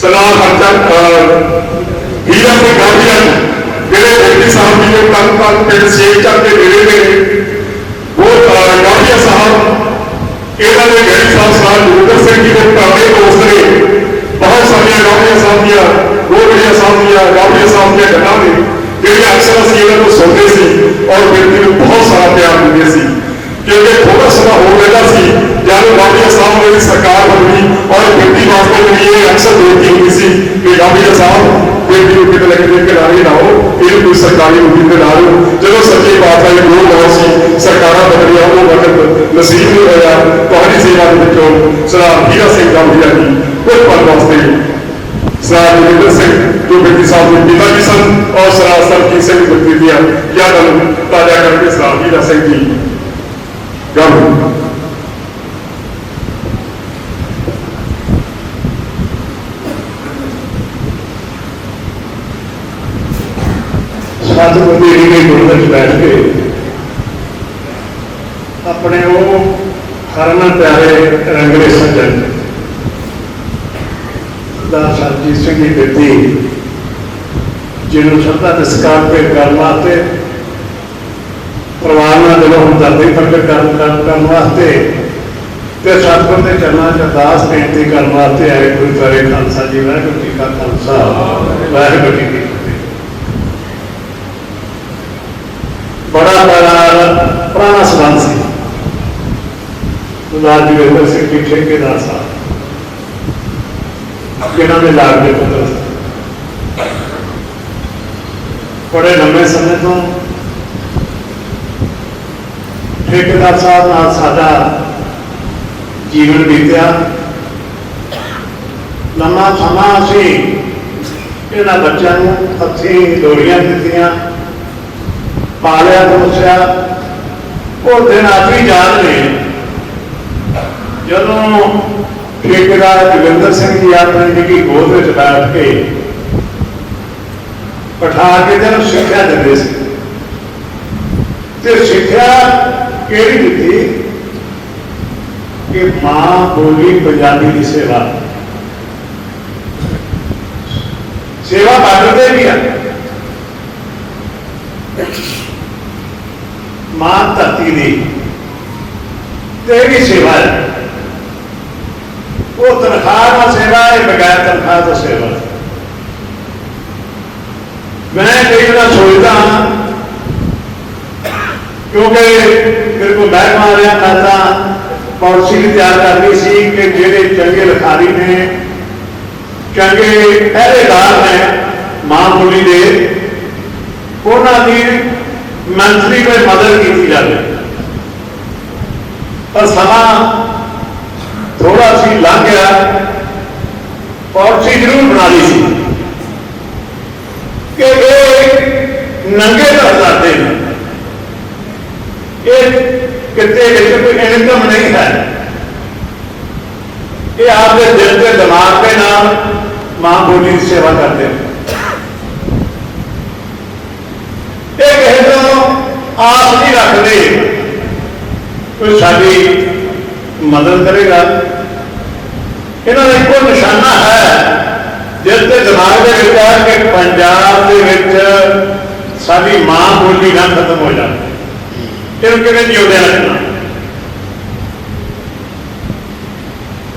ਸਲਾਹ ਹਰਚੰਦ ਹੀਰਾ ਸਿੰਘ ਗਾਂਧੀਆਂ ਜਿਹੜੇ ਮੋਦੀ ਸਾਹਿਬ ਜੀ ਦੇ ਤਨ ਤਨ ਪਿੰਡ ਸੇਖ ਚੰਦ ਦੇ ਨੇੜੇ ਨੇ। ਉਹ ਗਾਂਧੀਆ ਸਾਹਿਬ, ਇਹਨਾਂ ਦੇ ਗੈਰੀ ਸਾਹਿਬ ਸਾਹਿਬ ਜੋਗਰ ਸਿੰਘ ਜੀ ਦੇ ਪੁਰਾਣੇ ਦੋਸਤ ਨੇ। ਬਹੁਤ ਸਾਰੀਆਂ ਗਾਂਧੀਆ ਸਾਹਿਬ ਦੀਆਂ ਗੋਬੜੀਆ ਸਾਹਿਬ ਦੀਆਂ, ਗਾਂਧੀਆ ਸਾਹਿਬ ਦੀਆਂ ਗੱਲਾਂ ਨੇ, ਜਿਹੜੀਆਂ ਅਕਸਰ ਅਸੀਂ ਇਹਨਾਂ ਨੂੰ ਸੁਣਦੇ ਸੀ ਔਰ ਬਿਰਤੀ ਨੂੰ ਬਹੁਤ ਸਾਰਾ ਪਿਆਰ ਦਿੰਦੇ ਸੀ। ਕਿਉਂਕਿ ਥੋੜਾ ਸਮਾਂ ਹੋ ਗਿਆ ਸੀ, ਜਦ ਗਾਂਧੀਆ ਸਾਹਿਬ ਦੀ ਸਰਕਾਰ ਬਣੀ ਔਰ ਬਿਰਤੀ ਵਾਸਤੇ ਵੀ ਇਹ ਅਕਸਰ ਬੇਨਤੀ ਹੁੰਦੀ ਸੀ ਕਿ ਗਾਂਧੀਆ ਸਾਹਿਬ ਬਿਰਤੀ ਨੂੰ ਕਿਤੇ ਲੱਗੇ ਦੇ ਕਿਨਾਰੇ ਲਾਓ ਇਹ ਕੋਈ ਸਰਕਾਰੀ ਉਮੀਦ ਤੇ ਲਾਓ ਜਦੋਂ ਸੱਚੇ ਬਾਦਸ਼ਾਹ ਦੀ ਲੋੜ ਬਹੁਤ ਸੀ, ਸਰਕਾਰਾਂ ਬਦਲੀਆਂ, ਉਹ ਵਕਤ ਨਸੀਬ ਨਹੀਂ ਹੋਇਆ। ਤੁਹਾਡੀ ਸੇਵਾ ਦੇ ਵਿੱਚੋਂ ਸਰਦਾਰ ਹੀਰਾ ਸਿੰਘ ਗਾਂਧੀਆ ਜੀ ਕੁਝ ਪਲ ਵਾਸਤੇ ਸਰਦਾਰ ਜੋਗਿੰਦਰ ਸਿੰਘ, ਜੋ ਬਿਰਤੀ ਸਾਹਿਬ ਦੇ ਪਿਤਾ ਜੀ ਸਨ ਔਰ ਸਰਦਾਰ ਸਰਜੀਤ ਸਿੰਘ ਬਿਰਤੀ ਦੀਆਂ ਯਾਦਾਂ ਨੂੰ ਤਾਜ਼ਾ ਕਰਕੇ ਸਰਦਾਰ ਹੀਰਾ ਸਿੰਘ ਜੀ ਗੱਲ ਸੱਤ ਬੰਦੇ ਜਿਹੜੇ ਗੁਰੂ ਵਿੱਚ ਬੈਠ ਕੇ ਆਪਣੇ ਉਹ ਹਰਨਾ ਪਿਆਰੇ ਰੰਗਲੇ ਸੱਜਣ ਦਾ ਸਰਜੀਤ ਸਿੰਘ ਦੀ ਬੇਟੀ, ਜਿਹਨੂੰ ਸ਼ਰਧਾ ਤੇ ਸਕਾਰ ਕੇ ਕਰਨ ਵਾਸਤੇ ਪਰਿਵਾਰ ਨਾਲ ਦਿਲੋਂ ਹਮਦਰਦੀ ਪ੍ਰਗਟ ਕਰਨ ਕਰਨ ਵਾਸਤੇ ਤੇ ਸਤਿਗੁਰ ਦੇ ਚਰਨਾਂ 'ਚ ਅਰਦਾਸ ਬੇਨਤੀ ਕਰਨ ਵਾਸਤੇ ਆਏ ਗੁਰੂ ਕਰੇ ਖਾਲਸਾ ਜੀ, ਵਾਹਿਗੁਰੂ ਜੀ ਕਾ ਖਾਲਸਾ, ਵਾਹਿਗੁਰੂ ਜੀ ਕੀ ਫਤਿਹ ਬੜਾ ਬੜਾ ਪੁਰਾਣਾ ਸੰਬੰਧ ਸੀ। ਸਰਦਾਰ ਜੋਗਿੰਦਰ ਸਿੰਘ ਜੀ ਠੇਕੇਦਾਰ ਸਾਹਿਬ। ਜਿਹਨਾਂ ਦੇ ਲਾਗ ਦੇ ਪੁੱਤਰ ਸੀ। ਬੜੇ ਲੰਮੇ ਸਮੇਂ ਤੋਂ ਠੇਕੇਦਾਰ ਸਾਹਿਬ ਨਾਲ ਸਾਡਾ ਜੀਵਨ ਬੀਤਿਆ। ਲੰਮਾ ਸਮਾਂ ਅਸੀਂ ਇਹਨਾਂ ਬੱਚਿਆਂ ਨੂੰ ਹੱਥੀਂ ਲੋਰੀਆਂ ਦਿੱਤੀਆਂ। ਪਾਲਿਆ ਪੋਸਿਆ ਉਹ ਦਿਨ ਅੱਜ ਵੀ ਯਾਦ ਨੇ। ਜਦੋਂ ਠੇਕੇਦਾਰ ਜੋਗਿੰਦਰ ਸਿੰਘ ਜੀ ਆਪਣੀ ਜਿਹੜੀ ਗੋਦ ਵਿੱਚ ਬੈਠ ਕੇ ਪਠਾ ਕੇ ਤੇ ਸਿੱਖਿਆ ਦਿੰਦੇ ਸੀ। ਤੇ ਸਿੱਖਿਆ ਕਿਹੜੀ ਦਿੱਤੀ? ਕਿ ਮਾਂ ਬੋਲੀ ਪੰਜਾਬੀ ਦੀ ਸੇਵਾ। ਸੇਵਾ ਬਾਰਡਰ ਤੇ ਵੀ ਆ। ਮਾਂ ਧਰਤੀ ਦੀ ਤੇ ਇਹ ਵੀ ਸੇਵਾ ਹੈ ਉਹ ਤਨਖਾਹ ਨਾਲ ਸੇਵਾ ਹੈ, ਬਗੈਰ ਤਨਖਾਹ ਤੋਂ ਸੇਵਾ ਹੈ। ਮੈਂ ਕਈ ਵਾਰ ਸੋਚਦਾ ਹਾਂ, ਕਿਉਂਕਿ ਮੇਰੇ ਕੋਲ ਬੈਗ ਆ ਰਿਹਾ, ਮੈਂ ਤਾਂ ਪਾਲਿਸੀ ਵੀ ਤਿਆਰ ਕਰਨੀ ਸੀ ਕਿ ਜਿਹੜੇ ਚੰਗੇ ਲਿਖਾਰੀ ਨੇ, ਚੰਗੇ ਪਹਿਰੇਦਾਰ ਨੇ ਮਾਂ ਬੋਲੀ ਦੇ, ਉਹਨਾਂ ਦੀ ਮੰਤਰੀ ਕੋਈ ਮਦਦ ਕੀਤੀ ਜਾਵੇ। ਪਰ ਸਮਾਂ ਥੋੜਾ ਸੀ, ਲੰਘ ਗਿਆ। ਪਾਲਿਸੀ ਜ਼ਰੂਰ ਬਣਾ ਲਈ ਸੀ। ਕਿ ਇਹ ਨੰਗੇ ਘਰ ਕਰਦੇ ਨੇ ਇਹ ਕਿਤੇ ਵਿੱਚ ਕੋਈ ਇਨਕਮ ਨਹੀਂ ਹੈ। ਇਹ ਆਪਦੇ ਦਿਲ ਤੇ ਦਿਮਾਗ ਦੇ ਨਾਲ ਮਾਂ ਬੋਲੀ ਦੀ ਸੇਵਾ ਕਰਦੇ ਨੇ ਇਹ ਕਿਸੇ ਤੋਂ ਆਸ ਨਹੀਂ ਰੱਖਦੇ। ਕੋਈ ਸਾਡੀ ਮਦਦ ਕਰੇਗਾ। ਇਹਨਾਂ ਦਾ ਇੱਕੋ ਨਿਸ਼ਾਨਾ ਹੈ ਜਿਸ ਤੇ ਦਿਮਾਗ ਦੇ ਵਿੱਚ ਹੈ ਕਿ ਪੰਜਾਬ ਦੇ ਵਿੱਚ ਸਾਡੀ ਮਾਂ ਬੋਲੀ ਨਾ ਖਤਮ ਹੋ ਜਾਵੇ। ਇਹਨੂੰ ਕਿਵੇਂ ਜਿਉਂਦਿਆਂ ਰੱਖਣਾ?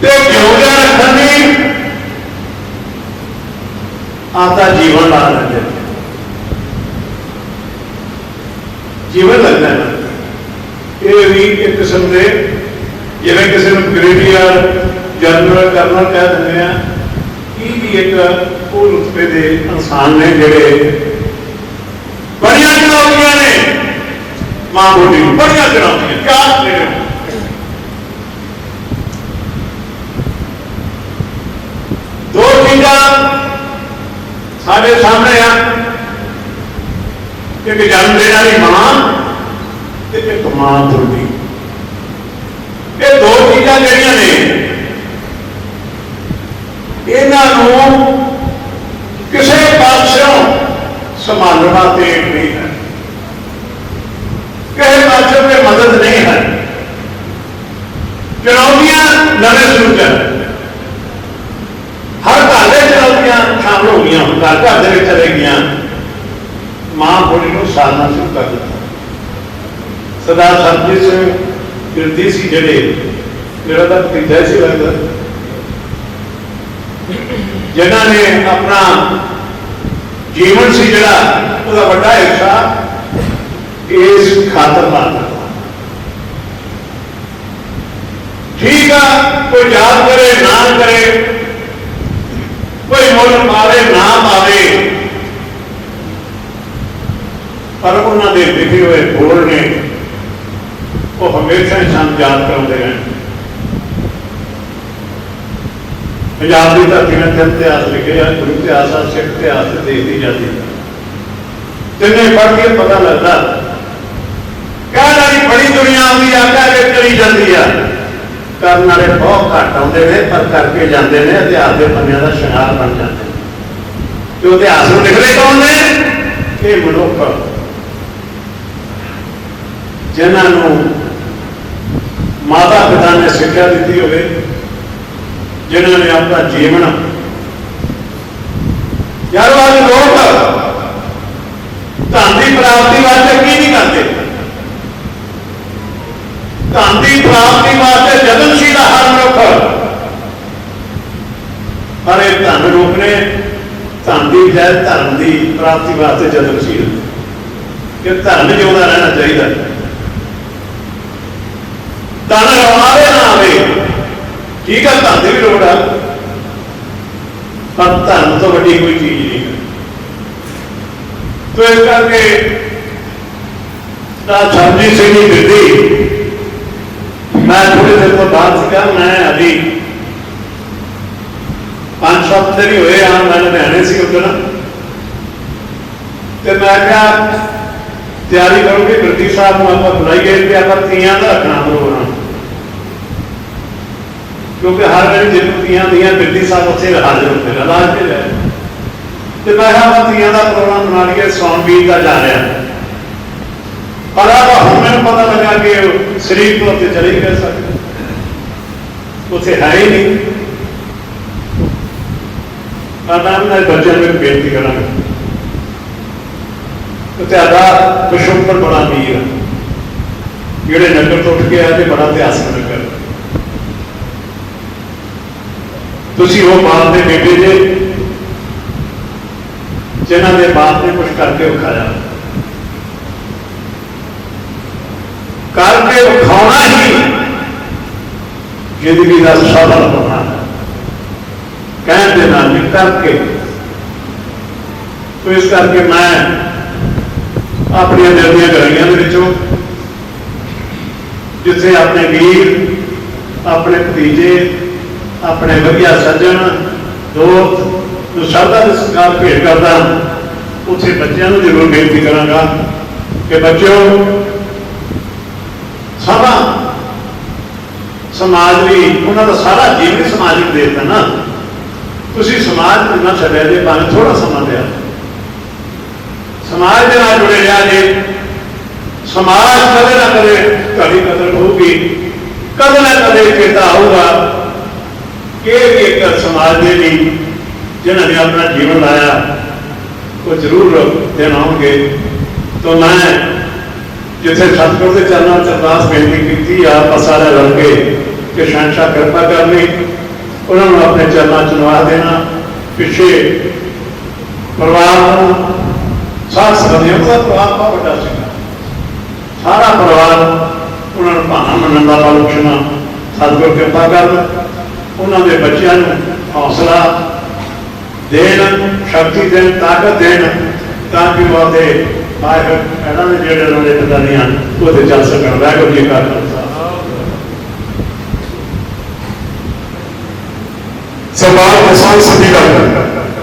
ਤੇ ਜਿਉਂਦਿਆਂ ਰੱਖਣ ਦੀ ਆਪਦਾ ਜੀਵਨ ਲਾ ਲੈਂਦੇ ਨੇ। ਲੱਗਦਾ ਹੈ। ਇਹ ਵੀ ਇੱਕ ਕਿਸਮ ਦੇ, ਜਿਵੇਂ ਕਿਸੇ ਨੂੰ ਬ੍ਰਿਗੇਡੀਅਰ ਜਨਰਲ ਕਰਨਲ ਕਹਿ ਦਿੰਦੇ ਆ, ਇਹ ਵੀ ਇੱਕ ਉਹ ਰੁਤਬੇ ਦੇ ਇਨਸਾਨ ਨੇ ਜਿਹੜੇ ਬੜੀਆਂ ਚੁਣੌਤੀਆਂ ਨੇ। ਮਾਂ ਬੋਲੀ ਨੂੰ ਬੜੀਆਂ ਚੁਣੌਤੀਆਂ ਕਿਆ ਨੇ। ਦੋ ਚੀਜ਼ਾਂ ਸਾਡੇ ਸਾਹਮਣੇ ਆ। ਇੱਕ ਜਨਮ ਦੇਣ ਵਾਲੀ ਮਾਂ ਤੇ ਇੱਕ ਮਾਂ ਤੁਰਦੀ ਇਹ ਦੋ ਚੀਜ਼ਾਂ ਜਿਹੜੀਆਂ ਨੇ, ਇਹਨਾਂ ਨੂੰ ਕਿਸੇ ਪਾਸਿਓਂ ਸੰਭਾਲਣਾ ਤੇ ਨਹੀਂ ਹੈ। ਕਿਸੇ ਪਾਸਿਓਂ ਤੇ ਮਦਦ ਨਹੀਂ ਹੈ। ਚੁਣੌਤੀਆਂ ਨਵੇਂ ਸਰੂਪ ਹਰ ਘਰ ਦੇ ਚੁਣੌਤੀਆਂ ਸ਼ਾਮਲ ਹੋ ਗਈਆਂ, ਘਰ ਘਰ ਦੇ ਵਿੱਚ ਚਲੇ ਗਈਆਂ। ਮਾਂ ਬੋਲੀ ਨੂੰ ਸਾਲਣਾ ਸ਼ੁਰੂ ਕਰ ਦਿੱਤਾ। ਸਰਦਾਰ ਸਰਜੀਤ ਸਿੰਘ ਕਿਰਤੀ ਸੀ ਜਿਹੜੇ, ਮੇਰਾ ਤਾਂ ਭਤੀਜਾ ਸੀ ਲੱਗਦਾ। ਜਿਨ੍ਹਾਂ ਨੇ ਆਪਣਾ ਜੀਵਨ ਸੀ ਜਿਹੜਾ, ਉਹਦਾ ਵੱਡਾ ਹਿੱਸਾ ਇਸ ਖਾਤਰ ਲਾ ਦਿੱਤਾ। ਠੀਕ ਆ, ਕੋਈ ਯਾਦ ਕਰੇ, ਨਾ ਕਰੇ, ਕੋਈ ਮੁੱਲ ਮਾਰੇ, ਨਾ ਮਾਰੇ ਪਰ ਉਹਨਾਂ ਦੇ ਲਿਖੇ ਹੋਏ ਬੋਲ ਨੇ, ਉਹ ਹਮੇਸ਼ਾ ਹੀ ਸਾਨੂੰ ਯਾਦ ਕਰਾਉਂਦੇ ਰਹਿਣ। ਪੰਜਾਬ ਦੀ ਧਰਤੀ ਨੇ ਤਿੰਨ ਇਤਿਹਾਸ ਲਿਖੇ ਆ, ਗੁਰੂ ਇਤਿਹਾਸ ਆ, ਸਿੱਖ ਇਤਿਹਾਸ ਤੇ ਦੇਸ਼ ਦੀ ਤਿੰਨੇ ਪੜ੍ਹ ਕੇ ਪਤਾ ਲੱਗਦਾ ਕਹਿੰਦਾ ਜੀ ਬੜੀ ਦੁਨੀਆ ਆਉਂਦੀ ਆ ਕਹਿ ਚਲੀ ਜਾਂਦੀ ਆ। ਕਰਨ ਵਾਲੇ ਬਹੁਤ ਘੱਟ ਆਉਂਦੇ ਨੇ, ਪਰ ਕਰਕੇ ਜਾਂਦੇ ਨੇ, ਇਤਿਹਾਸ ਦੇ ਪੰਨਿਆਂ ਦਾ ਸ਼ਿੰਗਾਰ ਬਣ ਜਾਂਦੇ ਨੇ। ਤੇ ਉਹ ਇਤਿਹਾਸ ਨੂੰ ਲਿਖਦੇ ਕੌਣ ਨੇ? ਇਹ ਮਨੁੱਖ। ਜਿਨ੍ਹਾਂ ਨੂੰ ਮਾਤਾ ਪਿਤਾ ਨੇ ਸਿੱਖਿਆ ਦਿੱਤੀ ਹੋਵੇ, ਜਿਨ੍ਹਾਂ ਨੇ ਆਪਣਾ ਜੀਵਨ ਯਾਰ ਉਹ ਅੱਜ ਲੋਕ ਧਨ ਦੀ ਪ੍ਰਾਪਤੀ ਵਾਸਤੇ ਕੀ ਨਹੀਂ ਕਰਦੇ? ਧਨ ਦੀ ਪ੍ਰਾਪਤੀ ਵਾਸਤੇ ਜਤਨਸ਼ੀਲ ਹਰ ਮਨੁੱਖ। ਪਰ ਇਹ ਧਨ ਰੂਪ ਨੇ, ਧਨ ਦੀ ਬਜਾਏ ਧਰਮ ਦੀ ਪ੍ਰਾਪਤੀ ਵਾਸਤੇ ਜਤਨਸ਼ੀਲ ਕਿ ਧਰਮ ਜਿਉਂਦਾ ਰਹਿਣਾ ਚਾਹੀਦਾ। ਧਨ ਰਵਾਵੇ ਨਾ ਆਵੇ। ਠੀਕ ਆ ਧਨ ਦੀ ਵੀ ਲੋੜ ਆ? ਪਰ ਧਨ ਤੋਂ ਵੱਡੀ ਕੋਈ ਚੀਜ਼ ਨਹੀਂ ਹੈ। ਤੋ ਇਸ ਕਰਕੇ ਤਾਂ ਸਰਜੀ ਸਿੰਘ ਦੀ ਬਿਰਦੀ ਮੈਂ ਥੋੜੇ ਦਿਨ ਤੋਂ ਬਾਅਦ ਸੀਗਾ, ਮੈਂ ਅभी ਪੰਜ ਸੱਤ ਦਿਨ ਹੀ ਹੋਏ ਆ, ਮੈਂ ਲੁਧਿਆਣੇ ਸੀ ਉਦੋਂ ਤੇ ਮੈਂ ਕਿਹਾ, ਤਿਆਰੀ ਕਰੋਗੇ ਬਿਰਦੀ ਸਾਹਿਬ ਨੂੰ ਆਪਾਂ ਬੁਲਾਈਏ ਤੇ ਆਪਾਂ ਤੀਆਂ ਦਾ ਰੱਖਣਾ ਪ੍ਰੋਗਰਾਮ। ਕਿਉਂਕਿ ਹਰ ਵਾਰੀ ਜਦੋਂ ਤੀਆਂ ਦੀਆਂ ਬਿਰਦੀ ਸਾਹਿਬ ਉੱਥੇ ਹਾਜ਼ਰ ਹੁੰਦੇ ਨੇ ਲਾਜ ਤੇ ਲੈ ਤੇ ਮੈਂ ਕਿਹਾ ਆਪਾਂ ਦਾ ਪ੍ਰੋਗਰਾਮ ਬਣਾ ਲਈਏ ਸੌਣ ਵੀਰ ਦਾ ਜਾ ਰਿਹਾ। ਪਰ ਆ ਹੁਣ ਮੈਨੂੰ ਪਤਾ ਲੱਗਾ ਕਿ ਸਰੀਰ ਤੋਂ ਉੱਤੇ ਚਲੇ ਹੀ ਨਹੀਂ ਸਕਦੇ ਉੱਥੇ ਹੈ ਹੀ ਨਹੀਂ। ਪਰ ਮੈਂ ਬੱਚਿਆਂ ਨੂੰ ਬੇਨਤੀ ਕਰਾਂਗਾ। ਤੁਹਾਡਾ ਪਿਛੋਕੜ ਬੜਾ ਅਮੀਰ ਜਿਹੜੇ ਨਗਰ ਤੋਂ ਉੱਠ ਕੇ ਆਏ ਤੇ ਬੜਾ ਇਤਿਹਾਸਕ ਨਗਰ ਤੁਸੀਂ ਉਹ ਬਾਪ ਦੇ ਬੇਟੇ ਜੇ, ਜਿਨ੍ਹਾਂ ਦੇ ਬਾਪ ਨੇ ਕੁਝ ਕਰਕੇ ਵਿਖਾਇਆ ਕਰਕੇ ਵਿਖਾਉਣਾ ਹੀ ਜ਼ਿੰਦਗੀ ਦਾ ਸਾਧਨ ਹੋਣਾ ਕਹਿਣ ਦੇ ਨਾਲ ਨਹੀਂ ਕਰਕੇ। ਤੋ ਇਸ ਕਰਕੇ ਮੈਂ ਆਪਣੀਆਂ ਦਿਲ ਦੀਆਂ ਗਲੀਆਂ ਦੇ ਵਿੱਚੋਂ, ਜਿੱਥੇ ਆਪਣੇ ਵੀਰ, ਆਪਣੇ ਭਤੀਜੇ ਆਪਣੇ ਵਧੀਆ ਸੱਜਣ, ਦੋਸਤ ਨੂੰ ਸ਼ਰਧਾ ਦੇ ਸਤਿਕਾਰ ਭੇਟ ਕਰਦਾ, ਉੱਥੇ ਬੱਚਿਆਂ ਨੂੰ ਜ਼ਰੂਰ ਬੇਨਤੀ ਕਰਾਂਗਾ ਕਿ ਬੱਚਿਓ ਸਭਾ ਸਮਾਜ ਵੀ ਉਹਨਾਂ ਦਾ ਸਾਰਾ ਜੀਵਨ ਸਮਾਜਿਕ ਸਮਾਜ ਨੂੰ ਨਾ। ਤੁਸੀਂ ਸਮਾਜ ਨੂੰ ਨਾ ਛੱਡਿਆ ਜੇ, ਭਾਵੇਂ ਥੋੜਾ ਸਮਾਂ ਲਿਆ ਸਮਾਜ ਦੇ ਨਾਲ ਜੁੜੇ ਰਿਹਾ ਜੇ, ਸਮਾਜ ਕਦੇ ਨਾ ਕਦੇ ਤੁਹਾਡੀ ਕਦਰ ਹੋਊਗੀ, ਕਦੇ ਨਾ ਕਦੇ ਚੇਤਾ ਆਊਗਾ। ਕਿ ਵੀ ਇੱਕ ਸਮਾਜ ਦੇ ਲਈ ਜਿਨ੍ਹਾਂ ਨੇ ਆਪਣਾ ਜੀਵਨ ਲਾਇਆ, ਉਹ ਜ਼ਰੂਰ ਦਿਨ ਆਉਣਗੇ। ਤਾਂ ਮੈਂ ਜਿੱਥੇ ਸਤਿਗੁਰ ਦੇ ਚਰਨਾਂ 'ਚ ਅਰਦਾਸ ਬੇਨਤੀ ਕੀਤੀ ਆ ਸਾਰੇ ਰਲ ਕੇ ਕਿ ਸ਼ਾਂਸ਼ਾ ਕਿਰਪਾ ਕਰਨੀ, ਉਹਨਾਂ ਨੂੰ ਆਪਣੇ ਚਰਨਾਂ 'ਚ ਨਵਾ ਦੇਣਾ, ਪਿੱਛੇ ਪਰਿਵਾਰ ਨੂੰ ਸਾਥ ਸੰਬੰਧੀਆਂ ਦਾ ਪਰਿਵਾਰ ਬਹੁਤ ਵੱਡਾ ਸੀਗਾ ਸਾਰਾ ਪਰਿਵਾਰ ਉਹਨਾਂ ਨੂੰ ਭਾਣਾ ਮੰਨਣ ਦਾ ਬਖਸ਼ਣਾ ਸਤਿਗੁਰ ਕਿਰਪਾ ਕਰਨ। ਉਹਨਾਂ ਦੇ ਬੱਚਿਆਂ ਨੂੰ ਹੌਸਲਾ ਦੇਣ, ਸ਼ਕਤੀ ਦੇਣ, ਤਾਕਤ ਦੇਣ, ਤਾਂ ਕਿ ਉਹ ਆਪਦੇ ਬਾਹਰ ਇਹਨਾਂ ਦੇ ਜਿਹੜੇ ਉਹਨਾਂ ਦੇ ਪਿਤਾਨੀਆਂ ਉਹਦੇ ਚੱਲ ਸਕਣ। ਵਾਹਿਗੁਰੂ ਜੀ ਕਾ ਖਾਲਸਾ। ਸਰਦਾਰ ਪ੍ਰਸਾਦ ਸੱਦੀ ਦਾ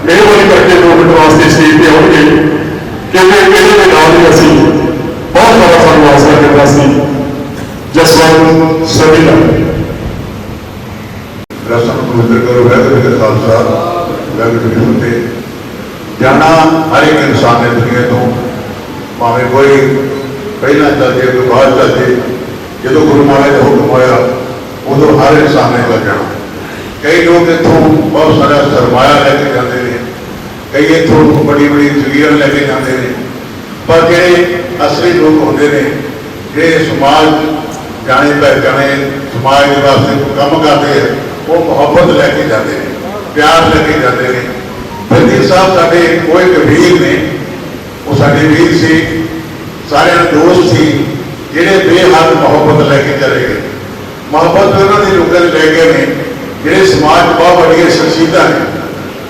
ਮਿਹਰਬਾਨੀ ਕਰਕੇ ਦੋ ਮਿੰਟ ਵਾਸਤੇ ਸਟੇਜ ਤੇ ਆਉਣਗੇ। ਕਿਉਂਕਿ ਇਹਨਾਂ ਦੇ ਨਾਲ ਹੀ ਅਸੀਂ ਬਹੁਤ ਬੜਾ ਸਾਨੂੰ ਆਸਰਾ ਕਰਦਾ ਸੀ। ਜਸਵੰਤ ਸੱਦੀ ਦਾ ਰਸਮ ਨੂੰ ਪਵਿੱਤਰ ਕਰੋ ਵਾਹਿਗੁਰੂ ਜੀ ਕਾ ਖਾਲਸਾ ਵਾਹਿਗੁਰੂ ਜੀ ਕੀ ਫਤਿਹ ਜਾਣਾ ਹਰ ਇੱਕ ਇਨਸਾਨ ਨੇ ਦੁਨੀਆ ਤੋਂ, ਭਾਵੇਂ ਕੋਈ ਪਹਿਲਾਂ ਚੱਲ ਜੇ, ਕੋਈ ਬਾਅਦ ਚੱਲ ਜੇ, ਜਦੋਂ ਗੁਰੂ ਮਹਾਰਾਜ ਦਾ ਹੁਕਮ ਹੋਇਆ, ਉਦੋਂ ਹਰ ਇਨਸਾਨ ਨੇ ਚੱਲ ਜਾਣਾ। ਕਈ ਲੋਕ ਇੱਥੋਂ ਬਹੁਤ ਸਾਰਾ ਸਰਮਾਇਆ ਲੈ ਕੇ ਜਾਂਦੇ ਨੇ, ਕਈ ਇੱਥੋਂ ਬੜੀ ਬੜੀ ਜ਼ਗੀਰ ਲੈ ਕੇ ਜਾਂਦੇ ਨੇ, ਪਰ ਜਿਹੜੇ ਅਸਲੀ ਲੋਕ ਹੁੰਦੇ ਨੇ, ਜਿਹੜੇ ਸਮਾਜ ਜਾਣੇ ਪਹਿਚਾਣੇ, ਸਮਾਜ ਦੇ ਵਾਸਤੇ ਕੰਮ ਕਰਦੇ ਆ ਉਹ ਮੁਹੱਬਤ ਲੈ ਕੇ ਜਾਂਦੇ ਨੇ, ਪਿਆਰ ਲੈ ਕੇ ਜਾਂਦੇ ਨੇ। ਬੰਦੀ ਸਾਹਿਬ ਸਾਡੇ ਉਹ ਇੱਕ ਵੀਰ ਨੇ, ਉਹ ਸਾਡੇ ਵੀਰ ਸੀ, ਸਾਰਿਆਂ ਦੇ ਦੋਸਤ ਸੀ, ਜਿਹੜੇ ਬੇਹੱਦ ਮੁਹੱਬਤ ਲੈ ਕੇ ਚਲੇ ਗਏ। ਮੁਹੱਬਤ ਉਹਨਾਂ ਦੇ ਲੋਕਾਂ ਨੇ ਲੈ ਗਏ ਨੇ, ਜਿਹੜੇ ਸਮਾਜ ਬਹੁਤ ਵੱਡੀਆਂ ਸ਼ਖਸੀਅਤਾਂ ਨੇ।